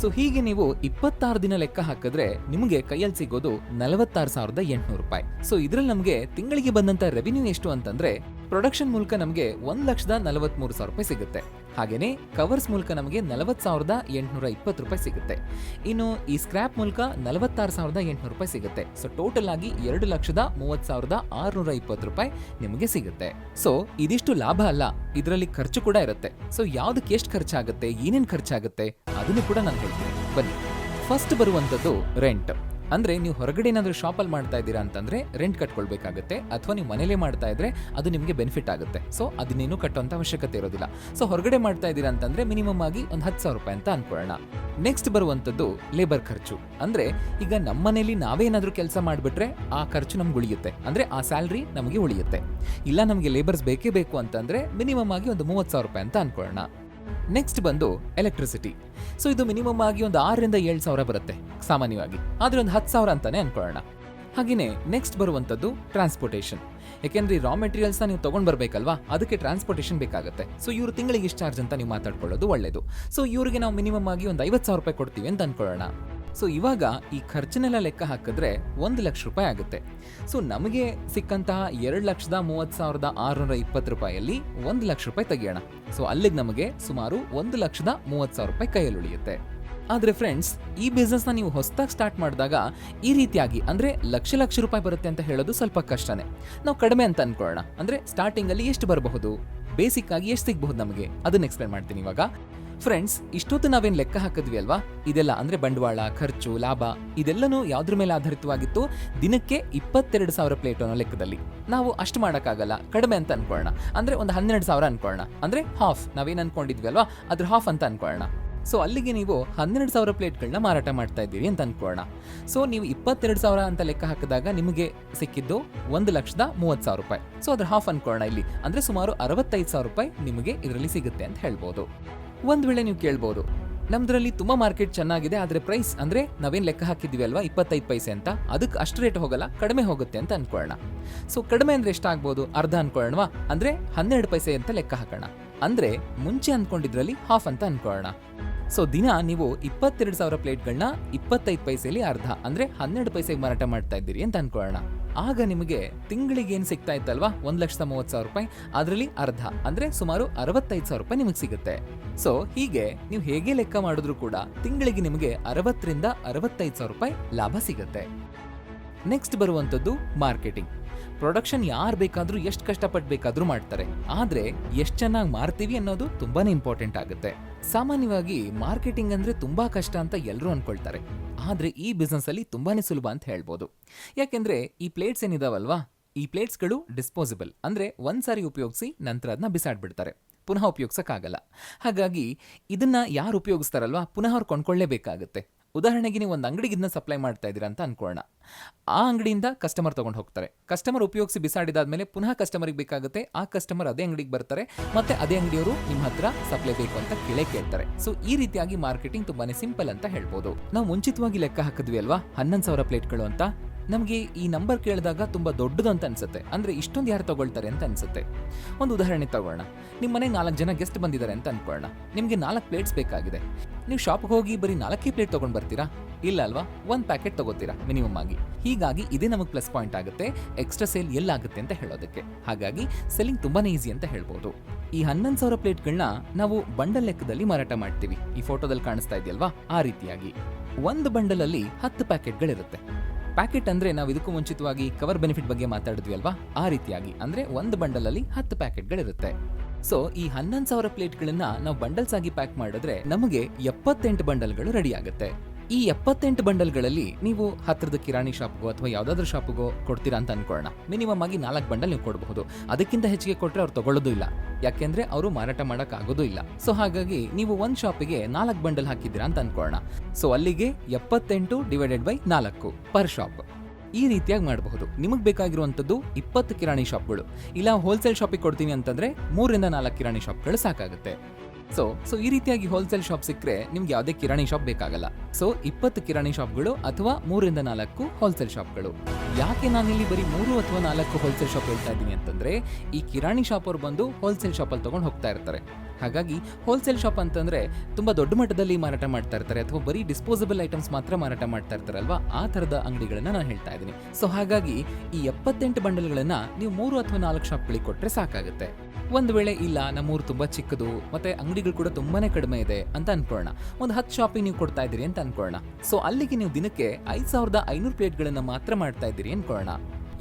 S1: ಸೊ ಹೀಗೆ ನೀವು ಇಪ್ಪತ್ತಾರು ದಿನ ಲೆಕ್ಕ ಹಾಕಿದ್ರೆ ನಿಮಗೆ ಕೈಯಲ್ಲಿ ಸಿಗೋದು ನಲವತ್ತಾರು ಸಾವಿರದ ಎಂಟುನೂರು ರೂಪಾಯಿ. ಸೊ ಇದ್ರಲ್ಲಿ ನಮಗೆ ತಿಂಗಳಿಗೆ ಬಂದಂತ ರೆವಿನ್ಯೂ ಎಷ್ಟು ಅಂತಂದ್ರೆ ಪ್ರೊಡಕ್ಷನ್ ಮೂಲಕ ನಮಗೆ ಒಂದ್ ಲಕ್ಷದ ನಲವತ್ಮೂರು ಸಾವಿರ ರೂಪಾಯಿ ಸಿಗುತ್ತೆ. ಹಾಗೇನೆ ಕವರ್ಸ್ ಮೂಲಕ ನಮಗೆ ನಲವತ್ತು ಸಾವಿರದ ಎಂಟುನೂರ ಇಪ್ಪತ್ತು ರೂಪಾಯಿ ಸಿಗುತ್ತೆ. ಇನ್ನು ಈ ಸ್ಕ್ರಾಪ್ ಮೂಲಕ ನಲವತ್ತಾರು ಸಾವಿರದ ಎಂಟುನೂರು ರೂಪಾಯಿ ಸಿಗುತ್ತೆ. ಸೊ ಟೋಟಲ್ ಆಗಿ ಎರಡು ಲಕ್ಷದ ಮೂವತ್ತು ಸಾವಿರದ ಆರುನೂರ ಇಪ್ಪತ್ತು ರೂಪಾಯಿ ನಿಮಗೆ ಸಿಗುತ್ತೆ. ಸೊ ಇದಿಷ್ಟು ಲಾಭ ಅಲ್ಲ, ಇದರಲ್ಲಿ ಖರ್ಚು ಕೂಡ ಇರುತ್ತೆ. ಸೊ ಯಾವ್ದಕ್ಕೆ ಎಷ್ಟು ಖರ್ಚಾಗುತ್ತೆ, ಏನೇನು ಖರ್ಚಾಗುತ್ತೆ, ಅದನ್ನು ಕೂಡ ನಾನು ಹೇಳ್ತೀನಿ. ಬನ್ನಿ. ಫಸ್ಟ್ ಬರುವಂಥದ್ದು ರೆಂಟ್ ಅಂದ್ರೆ ನೀವು ಹೊರಗಡೆ ಏನಾದರೂ ಶಾಪಲ್ಲಿ ಮಾಡ್ತಾ ಇದ್ದೀರಾ ಅಂತಂದ್ರೆ ರೆಂಟ್ ಕಟ್ಕೊಳ್ಬೇಕಾಗುತ್ತೆ ಅಥವಾ ನೀವು ಮನೇಲೇ ಮಾಡ್ತಾ ಇದ್ರೆ ಅದು ನಿಮಗೆ ಬೆನಿಫಿಟ್ ಆಗುತ್ತೆ. ಸೊ ಅದನ್ನೇನು ಕಟ್ಟುವಂಥ ಅವಶ್ಯಕತೆ ಇರೋದಿಲ್ಲ. ಸೊ ಹೊರಗಡೆ ಮಾಡ್ತಾ ಇದ್ದೀರಾ ಅಂತಂದ್ರೆ ಮಿನಿಮಮ್ ಆಗಿ ಒಂದು ಹತ್ತು ಸಾವಿರ ರೂಪಾಯಿ ಅಂತ ಅನ್ಕೊಳ್ಳೋಣ. ನೆಕ್ಸ್ಟ್ ಬರುವಂಥದ್ದು ಲೇಬರ್ ಖರ್ಚು. ಅಂದ್ರೆ ಈಗ ನಮ್ಮ ಮನೇಲಿ ನಾವೇನಾದರೂ ಕೆಲಸ ಮಾಡಿಬಿಟ್ರೆ ಆ ಖರ್ಚು ನಮ್ಗೆ ಉಳಿಯುತ್ತೆ. ಅಂದ್ರೆ ಆ ಸ್ಯಾಲ್ರಿ ನಮಗೆ ಉಳಿಯುತ್ತೆ. ಇಲ್ಲ ನಮಗೆ ಲೇಬರ್ಸ್ ಬೇಕೇ ಬೇಕು ಅಂತಂದ್ರೆ ಮಿನಿಮಮ್ ಆಗಿ ಒಂದು ಮೂವತ್ತು ಸಾವಿರ ರೂಪಾಯಿ ಅಂತ ಅನ್ಕೊಳ್ಳೋಣ. ನೆಕ್ಸ್ಟ್ ಬಂದು ಎಲೆಕ್ಟ್ರಿಸಿಟಿ ಸೊ ಇದು ಮಿನಿಮಮ್ ಆಗಿ ಒಂದು ಆರರಿಂದ ಏಳು ಸಾವಿರ ಬರುತ್ತೆ, ಸಾಮಾನ್ಯವಾಗಿ. ಆದರೆ ಒಂದು ಹತ್ತು ಸಾವಿರ ಅಂತಾನೆ ಅನ್ಕೊಳ್ಳೋಣ. ಹಾಗೆಯೇ ನೆಕ್ಸ್ಟ್ ಬರುವಂಥದ್ದು ಟ್ರಾನ್ಸ್ಪೋರ್ಟೇಷನ್ ಯಾಕೆಂದ್ರೆ ರಾ ಮೆಟೀರಿಯಲ್ಸ್ನ ನೀವು ತೊಗೊಂಡು ಬರಬೇಕಲ್ವಾ? ಅದಕ್ಕೆ ಟ್ರಾನ್ಸ್ಪೋರ್ಟೇಷನ್ ಬೇಕಾಗುತ್ತೆ. ಸೊ ಇವರು ತಿಂಗಳಿಗೆ ಇಷ್ಟು ಚಾರ್ಜ್ ಅಂತ ನೀವು ಮಾತಾಡ್ಕೊಳ್ಳೋದು ಒಳ್ಳೆಯದು ಸೊ ಇವರಿಗೆ ನಾವು ಮಿನಿಮಮ್ ಆಗಿ ಒಂದು ಐವತ್ತು ಸಾವಿರ ರೂಪಾಯಿ ಕೊಡ್ತೀವಿ ಅಂತ ಅನ್ಕೊಳ್ಳೋಣ. ಸೊ ಇವಾಗ ಈ ಖರ್ಚನ್ನೆಲ್ಲ ಲೆಕ್ಕ ಹಾಕಿದ್ರೆ ಒಂದು ಲಕ್ಷ ರೂಪಾಯಿ ಆಗುತ್ತೆ. ಸೊ ನಮಗೆ ಸಿಕ್ಕಂತಹ ಎರಡು ಲಕ್ಷದ ಮೂವತ್ತು ಸಾವಿರದ ಆರುನೂರ ಇಪ್ಪತ್ತು ರೂಪಾಯಲ್ಲಿ ಒಂದು ಲಕ್ಷ ರೂಪಾಯಿ ತೆಗೆಯೋಣ. ಸೊ ಅಲ್ಲಿಗೆ ನಮಗೆ ಸುಮಾರು ಒಂದು ಲಕ್ಷದ ಮೂವತ್ತು ಸಾವಿರ ರೂಪಾಯಿ ಕೈಯಲ್ಲಿ ಉಳಿಯುತ್ತೆ. ಆದರೆ ಫ್ರೆಂಡ್ಸ್ ಈ ಬಿಸ್ನೆಸ್ನ ನೀವು ಹೊಸದಾಗಿ ಸ್ಟಾರ್ಟ್ ಮಾಡಿದಾಗ ಈ ರೀತಿಯಾಗಿ ಅಂದರೆ ಲಕ್ಷ ಲಕ್ಷ ರೂಪಾಯಿ ಬರುತ್ತೆ ಅಂತ ಹೇಳೋದು ಸ್ವಲ್ಪ ಕಷ್ಟನೇ. ನಾವು ಕಡಿಮೆ ಅಂತ ಅಂದ್ಕೊಳ್ಳೋಣ ಅಂದರೆ ಸ್ಟಾರ್ಟಿಂಗಲ್ಲಿ ಎಷ್ಟು ಬರಬಹುದು? ಬೇಸಿಕ್ ಆಗಿ ಎಷ್ಟು ಸಿಗಬಹುದು ನಮಗೆ? ಅದನ್ನ ಎಕ್ಸ್ಪ್ಲೇನ್ ಮಾಡ್ತೀನಿ ಇವಾಗ. ಫ್ರೆಂಡ್ಸ್ ಇಷ್ಟೊತ್ತು ನಾವೇನು ಲೆಕ್ಕ ಹಾಕಿದ್ವಿ ಅಲ್ವಾ? ಇದೆಲ್ಲ ಅಂದ್ರೆ ಬಂಡವಾಳ, ಖರ್ಚು, ಲಾಭ, ಇದೆಲ್ಲನೂ ಯಾವುದ್ರ ಮೇಲೆ ಆಧಾರಿತವಾಗಿತ್ತು? ದಿನಕ್ಕೆ ಇಪ್ಪತ್ತೆರಡು ಸಾವಿರ ಪ್ಲೇಟ್ ಅನ್ನೋ ಲೆಕ್ಕದಲ್ಲಿ. ನಾವು ಅಷ್ಟು ಮಾಡೋಕ್ಕಾಗಲ್ಲ, ಕಡಿಮೆ ಅಂತ ಅನ್ಕೊಳ್ಳೋಣ ಅಂದ್ರೆ ಒಂದು ಹನ್ನೆರಡು ಸಾವಿರ ಅನ್ಕೊಳ್ಳೋಣ ಅಂದ್ರೆ ಹಾಫ್ ನಾವೇನು ಅನ್ಕೊಂಡಿದ್ವಿ ಅಲ್ವಾ? ಅದ್ರ ಹಾಫ್ ಅಂತ ಅನ್ಕೊಳ್ಳೋಣ ಸೊ ಅಲ್ಲಿಗೆ ನೀವು ಹನ್ನೆರಡು ಸಾವಿರ ಪ್ಲೇಟ್ಗಳನ್ನ ಮಾರಾಟ ಮಾಡ್ತಾ ಇದ್ದೀರಿ ಅಂತ ಅನ್ಕೊಳ್ಳೋಣ ಸೊ ನೀವು ಇಪ್ಪತ್ತೆರಡು ಸಾವಿರ ಅಂತ ಲೆಕ್ಕ ಹಾಕಿದಾಗ ನಿಮಗೆ ಸಿಕ್ಕಿದ್ದು ಒಂದು ಲಕ್ಷದ ಮೂವತ್ತು ಸಾವಿರ ರೂಪಾಯಿ. ಸೊ ಅದ್ರ ಹಾಫ್ ಅನ್ಕೊಳ್ಳೋಣ ಇಲ್ಲಿ. ಅಂದರೆ ಸುಮಾರು ಅರವತ್ತೈದು ಸಾವಿರ ರೂಪಾಯಿ ನಿಮಗೆ ಇದರಲ್ಲಿ ಸಿಗುತ್ತೆ ಅಂತ ಹೇಳ್ಬೋದು. ಒಂದ್ ವೇಳೆ ನೀವು ಕೇಳ್ಬೋದು, ನಮ್ದ್ರಲ್ಲಿ ತುಂಬಾ ಮಾರ್ಕೆಟ್ ಚೆನ್ನಾಗಿದೆ, ಆದ್ರೆ ಪ್ರೈಸ್ ಅಂದ್ರೆ ನಾವೇನ್ ಲೆಕ್ಕ ಹಾಕಿದ್ವಿ ಅಲ್ವಾ? ಇಪ್ಪತ್ತೈದು ಪೈಸೆ ಅಂತ. ಅದಕ್ಕೆ ಅಷ್ಟು ರೇಟ್ ಹೋಗಲ್ಲ, ಕಡಿಮೆ ಹೋಗುತ್ತೆ ಅಂತ ಅನ್ಕೊಳ್ಳೋಣ ಸೊ ಕಡಿಮೆ ಅಂದ್ರೆ ಎಷ್ಟಾಗ್ಬೋದು ಅರ್ಧ ಅನ್ಕೊಳ್ಳೋಣ ಅಂದ್ರೆ ಹನ್ನೆರಡು ಪೈಸೆ ಅಂತ ಲೆಕ್ಕ ಹಾಕೋಣ. ಅಂದ್ರೆ ಮುಂಚೆ ಅನ್ಕೊಂಡಿದ್ರಲ್ಲಿ ಹಾಫ್ ಅಂತ ಅನ್ಕೊಳ್ಳೋಣ ಸೊ ದಿನ ನೀವು ಇಪ್ಪತ್ತೆರಡು ಸಾವಿರ ಪ್ಲೇಟ್ಗಳನ್ನ ಇಪ್ಪತ್ತೈದು ಪೈಸೆಯಲ್ಲಿ ಅರ್ಧ, ಅಂದ್ರೆ ಹನ್ನೆರಡು ಪೈಸೆಗೆ ಮಾರಾಟ ಮಾಡ್ತಾ ಇದ್ದೀರಿ ಅಂತ ಅನ್ಕೊಳ್ಳೋಣ. ಆಗ ನಿಮಗೆ ತಿಂಗಳಿಗೆ ಏನು ಸಿಗ್ತಾ ಇತ್ತಲ್ವಾ? ಒಂದು ಲಕ್ಷದ ಮೂವತ್ತು ಸಾವಿರ ರೂಪಾಯಿ, ಅದರಲ್ಲಿ ಅರ್ಧ, ಅಂದ್ರೆ ಸುಮಾರು ಅರವತ್ತೈದು ಸಾವಿರ ರೂಪಾಯಿ ನಿಮಗೆ ಸಿಗುತ್ತೆ. ಸೊ ಹೀಗೆ ನೀವು ಹೇಗೆ ಲೆಕ್ಕ ಮಾಡಿದ್ರು ಕೂಡ ತಿಂಗಳಿಗೆ ನಿಮಗೆ ಅರವತ್ತರಿಂದ ಅರವತ್ತೈದು ಸಾವಿರ ರೂಪಾಯಿ ಲಾಭ ಸಿಗುತ್ತೆ. ನೆಕ್ಸ್ಟ್ ಬರುವಂಥದ್ದು ಮಾರ್ಕೆಟಿಂಗ್. ಪ್ರೊಡಕ್ಷನ್ ಯಾರು ಬೇಕಾದರೂ ಎಷ್ಟು ಕಷ್ಟಪಟ್ಟು ಮಾಡ್ತಾರೆ. ಆದರೆ ಎಷ್ಟು ಚೆನ್ನಾಗಿ ಮಾರ್ತೀವಿ ಅನ್ನೋದು ತುಂಬಾ ಇಂಪಾರ್ಟೆಂಟ್ ಆಗುತ್ತೆ. ಸಾಮಾನ್ಯವಾಗಿ ಮಾರ್ಕೆಟಿಂಗ್ ಅಂದರೆ ತುಂಬ ಕಷ್ಟ ಅಂತ ಎಲ್ಲರೂ ಅನ್ಕೊಳ್ತಾರೆ. ಆದರೆ ಈ ಬಿಸ್ನೆಸ್ಸಲ್ಲಿ ತುಂಬಾ ಸುಲಭ ಅಂತ ಹೇಳ್ಬೋದು. ಯಾಕೆಂದ್ರೆ ಈ ಪ್ಲೇಟ್ಸ್ ಏನಿದಾವಲ್ವಾ? ಈ ಪ್ಲೇಟ್ಸ್ಗಳು ಡಿಸ್ಪೋಸಿಬಲ್ ಒಂದು ಒಂದ್ಸಾರಿ ಉಪಯೋಗಿಸಿ ನಂತರ ಅದನ್ನ ಬಿಸಾಡ್ಬಿಡ್ತಾರೆ. ಪುನಃ ಉಪಯೋಗಿಸೋಕ್ಕಾಗಲ್ಲ. ಹಾಗಾಗಿ ಇದನ್ನ ಯಾರು ಉಪಯೋಗಿಸ್ತಾರಲ್ವಾ? ಪುನಃ ಅವ್ರು ಕೊಂಡ್ಕೊಳ್ಳೇಬೇಕಾಗುತ್ತೆ ಉದಾಹರಣೆಗೆ ನೀವು ಒಂದು ಅಂಗಡಿಗೆ ಇದನ್ನ ಸಪ್ಲೈ ಮಾಡ್ತಾ ಇದ್ದೀರಾ ಅಂತ ಅನ್ಕೊಳ್ಳೋಣ. ಆ ಅಂಗಡಿಯಿಂದ ಕಸ್ಟಮರ್ ತಗೊಂಡು ಹೋಗ್ತಾರೆ. ಕಸ್ಟಮರ್ ಉಪಯೋಗಿಸಿ ಬಿಸಾಡಿದಾದ್ಮೇಲೆ ಪುನಃ ಕಸ್ಟಮರ್ಗೆ ಬೇಕಾಗುತ್ತೆ, ಆ ಕಸ್ಟಮರ್ ಅದೇ ಅಂಗಡಿಗೆ ಬರ್ತಾರೆ, ಮತ್ತೆ ಅದೇ ಅಂಗಡಿಯವರು ನಿಮ್ಮ ಹತ್ರ ಸಪ್ಲೈ ಬೇಕು ಅಂತ ಕೇಳೇ ಕೇಳ್ತಾರೆ. ಸೊ ಈ ರೀತಿಯಾಗಿ ಮಾರ್ಕೆಟಿಂಗ್ ತುಂಬಾನೇ ಸಿಂಪಲ್ ಅಂತ ಹೇಳ್ಬೋದು. ನಾವು ಮುಂಚಿತವಾಗಿ ಲೆಕ್ಕ ಹಾಕಿದ್ವಿ ಅಲ್ವಾ? ಹನ್ನೊಂದು ಸಾವಿರ ಪ್ಲೇಟ್ಗಳು ಅಂತ. ನಮಗೆ ಈ ನಂಬರ್ ಕೇಳಿದಾಗ ತುಂಬ ದೊಡ್ಡದು ಅಂತ ಅನ್ಸುತ್ತೆ. ಅಂದರೆ ಇಷ್ಟೊಂದು ಯಾರು ತಗೊಳ್ತಾರೆ ಅಂತ ಅನ್ಸುತ್ತೆ. ಒಂದು ಉದಾಹರಣೆ ತಗೊಳ್ಳೋಣ ನಿಮ್ಮ ಮನೆಗೆ ನಾಲ್ಕು ಜನ ಗೆಸ್ಟ್ ಬಂದಿದ್ದಾರೆ ಅಂತ ಅನ್ಕೊಳ್ಳೋಣ. ನಿಮಗೆ ನಾಲ್ಕು ಪ್ಲೇಟ್ಸ್ ಬೇಕಾಗಿದೆ. ನೀವು ಶಾಪ್ಗೆ ಹೋಗಿ ಬರೀ ನಾಲ್ಕೇ ಪ್ಲೇಟ್ ತೊಗೊಂಡು ಬರ್ತೀರಾ? ಇಲ್ಲ ಅಲ್ವಾ? ಒಂದು ಪ್ಯಾಕೆಟ್ ತಗೋತೀರಾ ಮಿನಿಮಮ್ ಆಗಿ. ಹೀಗಾಗಿ ಇದೇ ನಮಗೆ ಪ್ಲಸ್ ಪಾಯಿಂಟ್ ಆಗುತ್ತೆ. ಎಕ್ಸ್ಟ್ರಾ ಸೇಲ್ ಎಲ್ಲಾಗುತ್ತೆ ಅಂತ ಹೇಳೋದಕ್ಕೆ. ಹಾಗಾಗಿ ಸೆಲ್ಲಿಂಗ್ ತುಂಬಾ ಈಸಿ ಅಂತ ಹೇಳ್ಬೋದು. ಈ ಹನ್ನೊಂದು ಸಾವಿರ ಪ್ಲೇಟ್ಗಳನ್ನ ನಾವು ಬಂಡಲ್ ಲೆಕ್ಕದಲ್ಲಿ ಮಾರಾಟ ಮಾಡ್ತೀವಿ. ಈ ಫೋಟೋದಲ್ಲಿ ಕಾಣಿಸ್ತಾ ಇದೆಯಲ್ವಾ? ಆ ರೀತಿಯಾಗಿ. ಒಂದು ಬಂಡಲ್ ಅಲ್ಲಿ ಹತ್ತು ಪ್ಯಾಕೆಟ್ಗಳಿರುತ್ತೆ ಪ್ಯಾಕೆಟ್ ಅಂದ್ರೆ ನಾವು ಇದಕ್ಕೂ ಮುಂಚಿತವಾಗಿ ಕವರ್ ಬೆನಿಫಿಟ್ ಬಗ್ಗೆ ಮಾತಾಡಿದ್ವಿ ಅಲ್ವಾ? ಆ ರೀತಿಯಾಗಿ. ಅಂದ್ರೆ ಒಂದು ಬಂಡಲ್ ಅಲ್ಲಿ ಹತ್ತು ಪ್ಯಾಕೆಟ್ಗಳಿರುತ್ತೆ. ಸೊ ಈ ಹನ್ನೊಂದು ಸಾವಿರ ಪ್ಲೇಟ್ಗಳನ್ನ ನಾವು ಬಂಡಲ್ಸ್ ಆಗಿ ಪ್ಯಾಕ್ ಮಾಡಿದ್ರೆ ನಮಗೆ ಎಪ್ಪತ್ತೆಂಟು ಬಂಡಲ್ಗಳು ರೆಡಿ ಆಗುತ್ತೆ. ಈ ಎಪ್ಪತ್ತೆಂಟು ಬಂಡಲ್ಗಳಲ್ಲಿ ನೀವು ಹತ್ತಿರದ ಕಿರಾಣಿ ಶಾಪ್ಗೋ ಅಥವಾ ಯಾವುದಾದ್ರೂ ಶಾಪ್ಗೋ ಕೊಡ್ತೀರಾ ಅಂತ ಅನ್ಕೊಳ್ಳೋಣ. ಮಿನಿಮಮ್ ಆಗಿ ನಾಲ್ಕು ಬಂಡಲ್ ನೀವು ಕೊಡಬಹುದು. ಅದಕ್ಕಿಂತ ಹೆಚ್ಚಿಗೆ ಕೊಟ್ಟರೆ ಅವ್ರು ತಗೊಳ್ಳೋದು ಇಲ್ಲ. ಯಾಕೆಂದ್ರೆ ಅವರು ಮಾರಾಟ ಮಾಡಕ್ ಆಗೋದು ಇಲ್ಲ. ಸೊ ಹಾಗಾಗಿ ನೀವು ಒಂದು ಶಾಪಿಗೆ ನಾಲ್ಕು ಬಂಡಲ್ ಹಾಕಿದ್ದೀರಾ ಅಂತ ಅನ್ಕೊಳ್ಳೋಣ. ಸೊ ಅಲ್ಲಿಗೆ ಎಪ್ಪತ್ತೆಂಟು ಡಿವೈಡೆಡ್ ಬೈ ನಾಲ್ಕು ಪರ್ ಶಾಪ್. ಈ ರೀತಿಯಾಗಿ ಮಾಡಬಹುದು. ನಿಮಗೆ ಬೇಕಾಗಿರುವಂಥದ್ದು ಇಪ್ಪತ್ತು ಕಿರಾಣಿ ಶಾಪ್ಗಳು. ಇಲ್ಲ ಹೋಲ್ಸೇಲ್ ಶಾಪಿಗೆ ಕೊಡ್ತೀನಿ ಅಂತಂದ್ರೆ ಮೂರರಿಂದ ನಾಲ್ಕು ಕಿರಾಣಿ ಶಾಪ್ಗಳು ಸಾಕಾಗುತ್ತೆ. ಸೊ ಸೊ ಈ ರೀತಿಯಾಗಿ ಹೋಲ್ಸೇಲ್ ಶಾಪ್ ಸಿಕ್ಕರೆ ನಿಮ್ಗೆ ಯಾವುದೇ ಕಿರಾಣಿ ಶಾಪ್ ಬೇಕಾಗಲ್ಲ. ಸೊ ಇಪ್ಪತ್ತು ಕಿರಾಣಿ ಶಾಪ್ಗಳು ಅಥವಾ ಮೂರಿಂದ ನಾಲ್ಕು ಹೋಲ್ಸೇಲ್ ಶಾಪ್ಗಳು ಯಾಕೆ ನಾನಿಲ್ಲಿ ಬರೀ ಮೂರು ಅಥವಾ ನಾಲ್ಕು ಹೋಲ್ಸೇಲ್ ಶಾಪ್ ಹೇಳ್ತಾ ಇದ್ದೀನಿ ಅಂತಂದ್ರೆ, ಈ ಕಿರಾಣಿ ಶಾಪ್ ಅವ್ರು ಬಂದು ಹೋಲ್ಸೇಲ್ ಶಾಪಲ್ಲಿ ತಗೊಂಡು ಹೋಗ್ತಾ ಇರ್ತಾರೆ. ಹಾಗಾಗಿ ಹೋಲ್ಸೇಲ್ ಶಾಪ್ ಅಂತಂದ್ರೆ ತುಂಬಾ ದೊಡ್ಡ ಮಟ್ಟದಲ್ಲಿ ಮಾರಾಟ ಮಾಡ್ತಾ ಇರ್ತಾರೆ ಅಥವಾ ಬರೀ ಡಿಸ್ಪೋಸಬಲ್ ಐಟಮ್ಸ್ ಮಾತ್ರ ಮಾರಾಟ ಮಾಡ್ತಾ ಇರ್ತಾರಲ್ವಾ, ಆ ತರದ ಅಂಗಡಿಗಳನ್ನ ನಾನು ಹೇಳ್ತಾ ಇದ್ದೀನಿ. ಸೊ ಹಾಗಾಗಿ ಈ ಎಪ್ಪತ್ತೆಂಟು ಬಂಡಲ್ಗಳನ್ನ ನೀವು ಮೂರು ಅಥವಾ ನಾಲ್ಕು ಶಾಪ್ಗಳಿಗೆ ಕೊಟ್ಟರೆ ಸಾಕಾಗುತ್ತೆ. ಒಂದು ವೇಳೆ ಇಲ್ಲ, ನಮ್ಮೂರು ತುಂಬ ಚಿಕ್ಕದು, ಮತ್ತೆ ಅಂಗಡಿಗಳು ಕೂಡ ತುಂಬಾನೇ ಕಡಿಮೆ ಇದೆ ಅಂತ ಅನ್ಕೊಳ್ಳೋಣ. ಒಂದು ಹತ್ತು ಶಾಪಿಂಗ್ ನೀವು ಕೊಡ್ತಾ ಇದ್ದೀರಿ ಅಂತ ಅನ್ಕೊಳ್ಳೋಣ. ಸೊ ಅಲ್ಲಿಗೆ ನೀವು ದಿನಕ್ಕೆ ಐದು ಸಾವಿರದ ಐನೂರು ಪ್ಲೇಟ್ಗಳನ್ನು ಮಾತ್ರ ಮಾಡ್ತಾ ಇದ್ದೀರಿ ಅನ್ಕೊಳ್ಳೋಣ.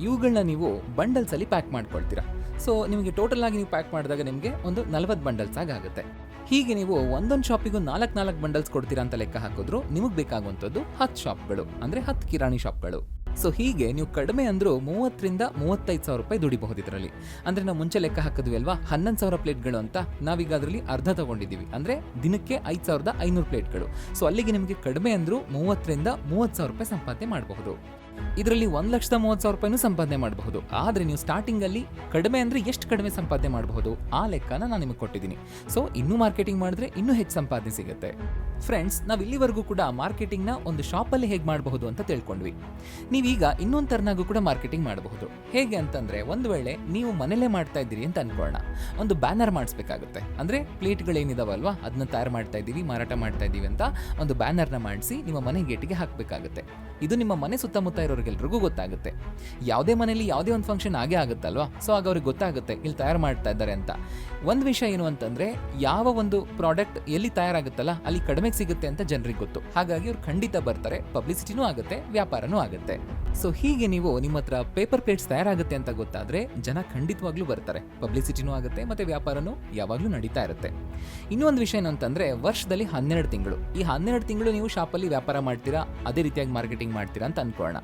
S1: ಇವುಗಳನ್ನ ನೀವು ಬಂಡಲ್ಸ್ ಅಲ್ಲಿ ಪ್ಯಾಕ್ ಮಾಡ್ಕೊಳ್ತೀರಾ. ಸೊ ನಿಮಗೆ ಟೋಟಲ್ ಆಗಿ ನೀವು ಪ್ಯಾಕ್ ಮಾಡಿದಾಗ ನಿಮಗೆ ಒಂದು ನಲವತ್ತು ಬಂಡಲ್ಸ್ ಆಗುತ್ತೆ. ಹೀಗೆ ನೀವು ಒಂದೊಂದು ಶಾಪಿಗೂ ನಾಲ್ಕು ನಾಲ್ಕು ಬಂಡಲ್ಸ್ ಕೊಡ್ತೀರಾ ಅಂತ ಲೆಕ್ಕ ಹಾಕಿದ್ರು, ನಿಮಗೆ ಬೇಕಾಗುವಂಥದ್ದು ಹತ್ತು ಶಾಪ್ಗಳು ಅಂದರೆ ಹತ್ತು ಕಿರಾಣಿ ಶಾಪ್ಗಳು ಸೊ ಹೀಗೆ ನೀವು ಕಡಿಮೆ ಅಂದರೂ ಮೂವತ್ತರಿಂದ ಮೂವತ್ತೈದು ಸಾವಿರ ರೂಪಾಯಿ ದುಡಿಬಹುದು ಇದರಲ್ಲಿ. ಅಂದರೆ ನಾವು ಮುಂಚೆ ಲೆಕ್ಕ ಹಾಕಿದ್ವಿ ಅಲ್ವಾ? ಹನ್ನೊಂದು ಸಾವಿರ ಪ್ಲೇಟ್ಗಳು ಅಂತ ನಾವೀಗ ಅದರಲ್ಲಿ ಅರ್ಧ ತಗೊಂಡಿದ್ದೀವಿ. ಅಂದರೆ ದಿನಕ್ಕೆ ಐದು ಸಾವಿರದ ಐನೂರು ಪ್ಲೇಟ್ಗಳು. ಸೊ ಅಲ್ಲಿಗೆ ನಿಮಗೆ ಕಡಿಮೆ ಅಂದರೂ ಮೂವತ್ತರಿಂದ ಮೂವತ್ತು ಸಾವಿರ ರೂಪಾಯಿ ಸಂಪಾದನೆ ಮಾಡಬಹುದು. ಇದರಲ್ಲಿ ಒಂದು ಲಕ್ಷದ ಮೂವತ್ತು ಸಾವಿರ ರೂಪಾಯಿನೂ ಸಂಪಾದನೆ ಮಾಡಬಹುದು. ಆದರೆ ನೀವು ಸ್ಟಾರ್ಟಿಂಗಲ್ಲಿ ಕಡಿಮೆ ಅಂದರೆ ಎಷ್ಟು ಕಡಿಮೆ ಸಂಪಾದನೆ ಮಾಡಬಹುದು? ಆ ಲೆಕ್ಕನ ನಾನು ನಿಮಗೆ ಕೊಟ್ಟಿದ್ದೀನಿ. ಸೊ ಇನ್ನೂ ಮಾರ್ಕೆಟಿಂಗ್ ಮಾಡಿದ್ರೆ ಇನ್ನೂ ಹೆಚ್ಚು ಸಂಪಾದನೆ ಸಿಗುತ್ತೆ. ಫ್ರೆಂಡ್ಸ್ ನಾವು ಇಲ್ಲಿವರೆಗೂ ಕೂಡ ಮಾರ್ಕೆಟಿಂಗ್ನ ಒಂದು ಶಾಪಲ್ಲಿ ಹೇಗೆ ಮಾಡಬಹುದು ಅಂತ ತಿಳ್ಕೊಂಡ್ವಿ. ನೀವೀಗ ಇನ್ನೊಂದು ಥರನಾಗೂ ಕೂಡ ಮಾರ್ಕೆಟಿಂಗ್ ಮಾಡಬಹುದು. ಹೇಗೆ ಅಂತಂದರೆ, ಒಂದು ವೇಳೆ ನೀವು ಮನೇಲೇ ಮಾಡ್ತಾ ಇದ್ದೀರಿ ಅಂತ ಅನ್ಕೊಳ್ಳೋಣ. ಒಂದು ಬ್ಯಾನರ್ ಮಾಡಿಸ್ಬೇಕಾಗುತ್ತೆ. ಅಂದರೆ ಪ್ಲೇಟ್ಗಳೇನಿದಾವಲ್ವಾ? ಅದನ್ನ ತಯಾರು ಮಾಡ್ತಾ ಇದ್ದೀವಿ, ಮಾರಾಟ ಮಾಡ್ತಾ ಇದ್ದೀವಿ ಅಂತ ಒಂದು ಬ್ಯಾನರ್ನ ಮಾಡಿಸಿ ನಿಮ್ಮ ಮನೆ ಗೇಟಿಗೆ ಹಾಕಬೇಕಾಗುತ್ತೆ. ಇದು ನಿಮ್ಮ ಮನೆ ಸುತ್ತಮುತ್ತ ಇರೋರಿಗೆಲ್ರಿಗೂ ಗೊತ್ತಾಗುತ್ತೆ. ಯಾವುದೇ ಮನೇಲಿ ಯಾವುದೇ ಒಂದು ಫಂಕ್ಷನ್ ಆಗೇ ಆಗುತ್ತಲ್ವಾ? ಸೊ ಆಗ ಅವ್ರಿಗೆ ಗೊತ್ತಾಗುತ್ತೆ, ಇಲ್ಲಿ ತಯಾರು ಮಾಡ್ತಾ ಇದ್ದಾರೆ ಅಂತ. ಒಂದು ವಿಷಯ ಏನು ಅಂತಂದರೆ, ಯಾವ ಒಂದು ಪ್ರಾಡಕ್ಟ್ ಎಲ್ಲಿ ತಯಾರಾಗುತ್ತಲ್ಲ, ಅಲ್ಲಿ ಕಡಿಮೆಗೆ ಸಿಗುತ್ತೆ ಅಂತ ಜನರಿಗೆ ಗೊತ್ತು. ಹಾಗಾಗಿ ಅವ್ರು ಖಂಡಿತ ಬರ್ತಾರೆ ಪಬ್ಲಿಸಿಟಿನೂ ಆಗುತ್ತೆ, ವ್ಯಾಪಾರನೂ ಆಗುತ್ತೆ. ಸೊ ಹೀಗೆ ನೀವು ನಿಮ್ಮ ಹತ್ರ ಪೇಪರ್ ಪ್ಲೇಟ್ಸ್ ತಯಾರಾಗುತ್ತೆ ಅಂತ ಗೊತ್ತಾದ್ರೆ ಜನ ಖಂಡಿತವಾಗ್ಲೂ ಬರ್ತಾರೆ. ಪಬ್ಲಿಸಿಟಿನೂ ಆಗುತ್ತೆ ಮತ್ತೆ ವ್ಯಾಪಾರನೂ ಯಾವಾಗಲೂ ನಡೀತಾ ಇರುತ್ತೆ. ಇನ್ನೊಂದು ವಿಷಯ ಏನಂತಂದ್ರೆ ವರ್ಷದಲ್ಲಿ ಹನ್ನೆರಡು ತಿಂಗಳು. ಈ ಹನ್ನೆರಡು ತಿಂಗಳು ನೀವು ಶಾಪಲ್ಲಿ ವ್ಯಾಪಾರ ಮಾಡ್ತೀರಾ, ಅದೇ ರೀತಿಯಾಗಿ ಮಾರ್ಕೆಟಿಂಗ್ ಮಾಡ್ತೀರಾ ಅಂತ ಅನ್ಕೊಳ್ಳೋಣ.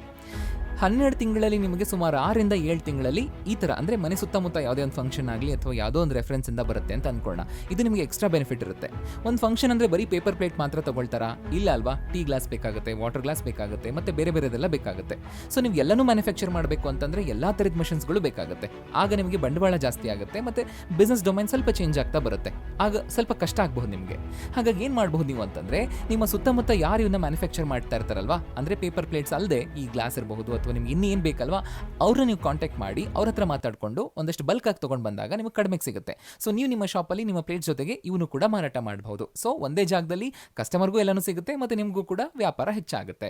S1: ಹನ್ನೆರಡು ತಿಂಗಳಲ್ಲಿ ನಿಮಗೆ ಸುಮಾರು ಆರರಿಂದ ಏಳು ತಿಂಗಳಲ್ಲಿ ಈ ಥರ, ಅಂದರೆ ಮನೆ ಸುತ್ತಮುತ್ತ ಯಾವುದೇ ಒಂದು ಫಂಕ್ಷನ್ ಆಗಲಿ ಅಥವಾ ಯಾವುದೋ ಒಂದು ರೆಫರೆನ್ಸ್ ಇಂದ ಬರುತ್ತೆ ಅಂತ ಅನ್ಕೊಳ್ಳೋಣ. ಇದು ನಿಮಗೆ ಎಕ್ಸ್ಟ್ರಾ ಬೆನಿಫಿಟ್ ಇರುತ್ತೆ. ಒಂದು ಫಂಕ್ಷನ್ ಅಂದರೆ ಬರೀ ಪೇಪರ್ ಪ್ಲೇಟ್ ಮಾತ್ರ ತಗೊಳ್ತಾರಾ? ಇಲ್ಲ ಅಲ್ವಾ? ಟೀ ಗ್ಲಾಸ್ ಬೇಕಾಗುತ್ತೆ ವಾಟರ್ ಗ್ಲಾಸ್ ಬೇಕಾಗುತ್ತೆ, ಮತ್ತು ಬೇರೆ ಬೇರೆದೆಲ್ಲ ಬೇಕಾಗುತ್ತೆ. ಸೊ ನೀವು ಎಲ್ಲನೂ ಮ್ಯಾನುಫ್ಯಾಕ್ಚರ್ ಮಾಡಬೇಕು ಅಂತಂದರೆ ಎಲ್ಲ ಥರದ ಮಷಿನ್ಸ್ಗಳು ಬೇಕಾಗುತ್ತೆ. ಆಗ ನಿಮಗೆ ಬಂಡವಾಳ ಜಾಸ್ತಿ ಆಗುತ್ತೆ, ಮತ್ತು ಬಿಸ್ನೆಸ್ ಡೊಮೈನ್ ಸ್ವಲ್ಪ ಚೇಂಜ್ ಆಗ್ತಾ ಬರುತ್ತೆ. ಆಗ ಸ್ವಲ್ಪ ಕಷ್ಟ ಆಗಬಹುದು ನಿಮಗೆ. ಹಾಗಾಗಿ ಏನು ಮಾಡಬಹುದು ನೀವು ಅಂತಂದರೆ, ನಿಮ್ಮ ಸುತ್ತಮುತ್ತ ಯಾರು ಇವನ್ನ ಮ್ಯಾನುಫ್ಯಾಕ್ಚರ್ ಮಾಡ್ತಾ ಇರ್ತಾರಲ್ವಾ? ಅಂದರೆ ಪೇಪರ್ ಪ್ಲೇಟ್ಸ್ ಅಲ್ಲದೆ ಈ ಗ್ಲಾಸ್ ಇರಬಹುದು ಅಥವಾ ನಿಮ್ಗೆ ಇನ್ನೇನು ಬೇಕಲ್ವಾ, ಅವ್ರನ್ನ ನೀವು ಕಾಂಟ್ಯಾಕ್ಟ್ ಮಾಡಿ, ಅವ್ರ ಹತ್ರ ಮಾತಾಡಿಕೊಂಡು ಒಂದಷ್ಟು ಬಲ್ಕ್ ಆಗಿ ತೊಗೊಂಡು ಬಂದಾಗ ನಿಮಗೆ ಕಡಿಮೆಗೆ ಸಿಗುತ್ತೆ. ಸೊ ನೀವು ನಿಮ್ಮ ಶಾಪಲ್ಲಿ ನಿಮ್ಮ ಪ್ಲೇಟ್ ಜೊತೆಗೆ ಇವನು ಕೂಡ ಮಾರಾಟ ಮಾಡಬಹುದು. ಸೊ ಒಂದೇ ಜಾಗದಲ್ಲಿ ಕಸ್ಟಮರ್ಗೂ ಎಲ್ಲನೂ ಸಿಗುತ್ತೆ ಮತ್ತು ನಿಮಗೂ ಕೂಡ ವ್ಯಾಪಾರ ಹೆಚ್ಚಾಗುತ್ತೆ.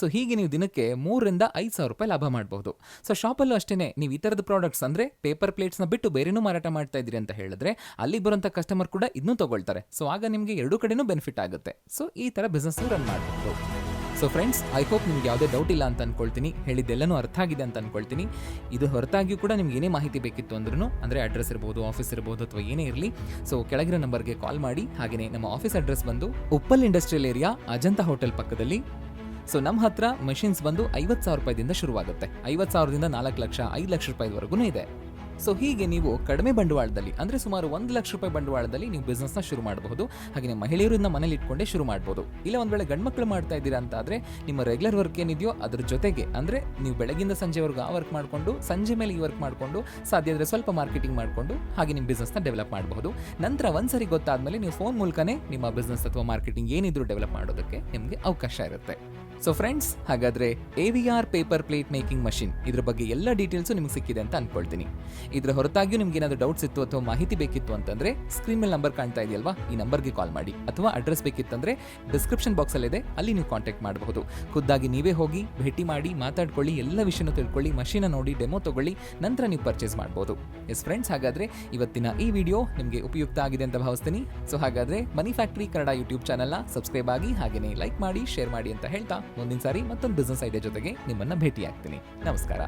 S1: ಸೊ ಹೀಗೆ ನೀವು ದಿನಕ್ಕೆ ಮೂರರಿಂದ ಐದು ಸಾವಿರ ರೂಪಾಯಿ ಲಾಭ ಮಾಡಬಹುದು. ಸೊ ಶಾಪಲ್ಲೂ ಅಷ್ಟೇ ನೀವು ಈ ಥರದ ಪ್ರಾಡಕ್ಟ್ಸ್ ಅಂದರೆ ಪೇಪರ್ ಪ್ಲೇಟ್ಸ್ನ ಬಿಟ್ಟು ಬೇರೆನೂ ಮಾರಾಟ ಮಾಡ್ತಾ ಇದ್ದೀರಿ ಅಂತ ಹೇಳಿದ್ರೆ, ಅಲ್ಲಿ ಬರುವಂಥ ಕಸ್ಟಮರ್ ಕೂಡ ಇದನ್ನೂ ತೊಗೊಳ್ತಾರೆ. ಸೊ ಆಗ ನಿಮಗೆ ಎರಡೂ ಕಡೆನೂ ಬೆನಿಫಿಟ್ ಆಗುತ್ತೆ. ಸೊ ಈ ಥರ ಬಿಸ್ನೆಸ್ ರನ್ ಮಾಡಬಹುದು. ಸೊ ಫ್ರೆಂಡ್ಸ್ ಐ ಹೋಪ್ ನಿಮ್ಗೆ ಯಾವುದೇ ಡೌಟ್ ಇಲ್ಲ ಅಂತ ಅನ್ಕೊಳ್ತೀನಿ. ಹೇಳಿದ್ದೆಲ್ಲನೂ ಅರ್ಥ ಆಗಿದೆ ಅಂತ ಅನ್ಕೊಳ್ತೀನಿ. ಇದು ಹೊರತಾಗಿಯೂ ಕೂಡ ನಿಮ್ಗೆ ಏನೇ ಮಾಹಿತಿ ಬೇಕಿತ್ತು ಅಂದ್ರೂ ಅಂದರೆ ಅಡ್ರೆಸ್ ಇರ್ಬೋದು ಆಫೀಸ್ ಇರ್ಬೋದು ಅಥವಾ ಏನೇ ಇರಲಿ ಸೊ ಕೆಳಗಿರೋ ನಂಬರ್ಗೆ ಕಾಲ್ ಮಾಡಿ. ಹಾಗೆಯೇ ನಮ್ಮ ಆಫೀಸ್ ಅಡ್ರೆಸ್ ಬಂದು Uppal industrial area Ajanta hotel ಪಕ್ಕದಲ್ಲಿ. ಸೊ ನಮ್ಮ ಹತ್ರ ಮೆಷಿನ್ಸ್ ಬಂದು ಐವತ್ತು ಸಾವಿರ ರೂಪಾಯಿದಿಂದ ಶುರುವಾಗುತ್ತೆ. ಐವತ್ತು ಸಾವಿರದಿಂದ ನಾಲ್ಕು ಲಕ್ಷ, ಐದು ಲಕ್ಷ ರೂಪಾಯಿವರೆಗೂ ಇದೆ. ಸೊ ಹೀಗೆ ನೀವು ಕಡಿಮೆ ಬಂಡವಾಳದಲ್ಲಿ, ಅಂದರೆ ಸುಮಾರು ಒಂದು ಲಕ್ಷ ರೂಪಾಯಿ ಬಂಡವಾಳದಲ್ಲಿ ನೀವು ಬಿಸ್ನೆಸ್ನ ಶುರು ಮಾಡಬಹುದು. ಹಾಗೆ ಮಹಿಳೆಯರನ್ನ ಮನೇಲಿ ಇಟ್ಕೊಂಡೇ ಶುರು ಮಾಡಬಹುದು ಇಲ್ಲ ಒಂದು ವೇಳೆ ಗಂಡ್ಮಕ್ಳು ಮಾಡ್ತಾ ಇದ್ದೀರಾ ಅಂತ ಆದರೆ, ನಿಮ್ಮ ರೆಗ್ಯುಲರ್ ವರ್ಕ್ ಏನಿದೆಯೋ ಅದ್ರ ಜೊತೆಗೆ, ಅಂದರೆ ನೀವು ಬೆಳಗಿಂದ ಸಂಜೆವರೆಗೂ ಆ ವರ್ಕ್ ಮಾಡಿಕೊಂಡು, ಸಂಜೆ ಮೇಲೆ ಈ ವರ್ಕ್ ಮಾಡಿಕೊಂಡು, ಸಾಧ್ಯ ಆದರೆ ಸ್ವಲ್ಪ ಮಾರ್ಕೆಟಿಂಗ್ ಮಾಡಿಕೊಂಡು, ಹಾಗೆ ನಿಮ್ಮ ಬಿಸ್ನೆಸ್ನ ಡೆವಲಪ್ ಮಾಡಬಹುದು. ನಂತರ ಒಂದ್ಸರಿ ಗೊತ್ತಾದ್ಮೇಲೆ ನೀವು ಫೋನ್ ಮೂಲಕನೇ ನಿಮ್ಮ ಬಿಸ್ನೆಸ್ ಅಥವಾ ಮಾರ್ಕೆಟಿಂಗ್ ಏನಿದ್ರು ಡೆವಲಪ್ ಮಾಡೋದಕ್ಕೆ ನಿಮಗೆ ಅವಕಾಶ ಇರುತ್ತೆ. ಸೊ ಫ್ರೆಂಡ್ಸ್ ಹಾಗಾದರೆ A V R paper plate making machine ಇದ್ರ ಬಗ್ಗೆ ಎಲ್ಲ ಡೀಟೇಲ್ಸು ನಿಮ್ಗೆ ಸಿಕ್ಕಿದೆ ಅಂತ ಅನ್ಕೊಳ್ತೀನಿ. ಇದರ ಹೊರತಾಗಿಯೂ ನಿಮ್ಗೆ ಏನಾದರೂ ಡೌಟ್ಸ್ ಇತ್ತು ಅಥವಾ ಮಾಹಿತಿ ಬೇಕಿತ್ತು ಅಂತಂದರೆ ಸ್ಕ್ರೀನ್ ಮೇಲೆ ನಂಬರ್ ಕಾಣ್ತಾ ಇದೆಯಲ್ವಾ? ಈ ನಂಬರ್ಗೆ ಕಾಲ್ ಮಾಡಿ. ಅಥವಾ ಅಡ್ರೆಸ್ ಬೇಕಿತ್ತಂದರೆ ಡಿಸ್ಕ್ರಿಪ್ಷನ್ ಬಾಕ್ಸ್ ಇದೆ ಅಲ್ಲಿ ನೀವು ಕಾಂಟ್ಯಾಕ್ಟ್ ಮಾಡಬಹುದು. ಖುದ್ದಾಗಿ ನೀವೇ ಹೋಗಿ ಭೇಟಿ ಮಾಡಿ, ಮಾತಾಡ್ಕೊಳ್ಳಿ, ಎಲ್ಲ ವಿಷಯನೂ ತಿಳ್ಕೊಳ್ಳಿ ಮಷೀನ ನೋಡಿ ಡೆಮೋ ತಗೊಳ್ಳಿ, ನಂತರ ನೀವು ಪರ್ಚೇಸ್ ಮಾಡ್ಬೋದು. ಎಸ್ ಫ್ರೆಂಡ್ಸ್ ಹಾಗಾದರೆ ಇವತ್ತಿನ ಈ ವಿಡಿಯೋ ನಿಮಗೆ ಉಪಯುಕ್ತ ಆಗಿದೆ ಅಂತ ಭಾವಿಸ್ತೀನಿ. ಸೊ ಹಾಗಾದರೆ ಮನಿ ಫ್ಯಾಕ್ಟ್ರಿ ಕನ್ನಡ ಯೂಟ್ಯೂಬ್ ಚಾನಲ್ನ ಸಬ್ಸ್ಕ್ರೈಬ್ ಆಗಿ ಹಾಗೆಯೇ ಲೈಕ್ ಮಾಡಿ ಶೇರ್ ಮಾಡಿ ಅಂತ ಹೇಳ್ತಾ ಮುಂದಿನ ಸಾರಿ ಮತ್ತೊಂದು ಬಿಸ್ನೆಸ್ ಐಡಿಯಾ ಜೊತೆಗೆ ನಿಮ್ಮನ್ನ ಭೇಟಿಯಾಗ್ತೀನಿ. ನಮಸ್ಕಾರ.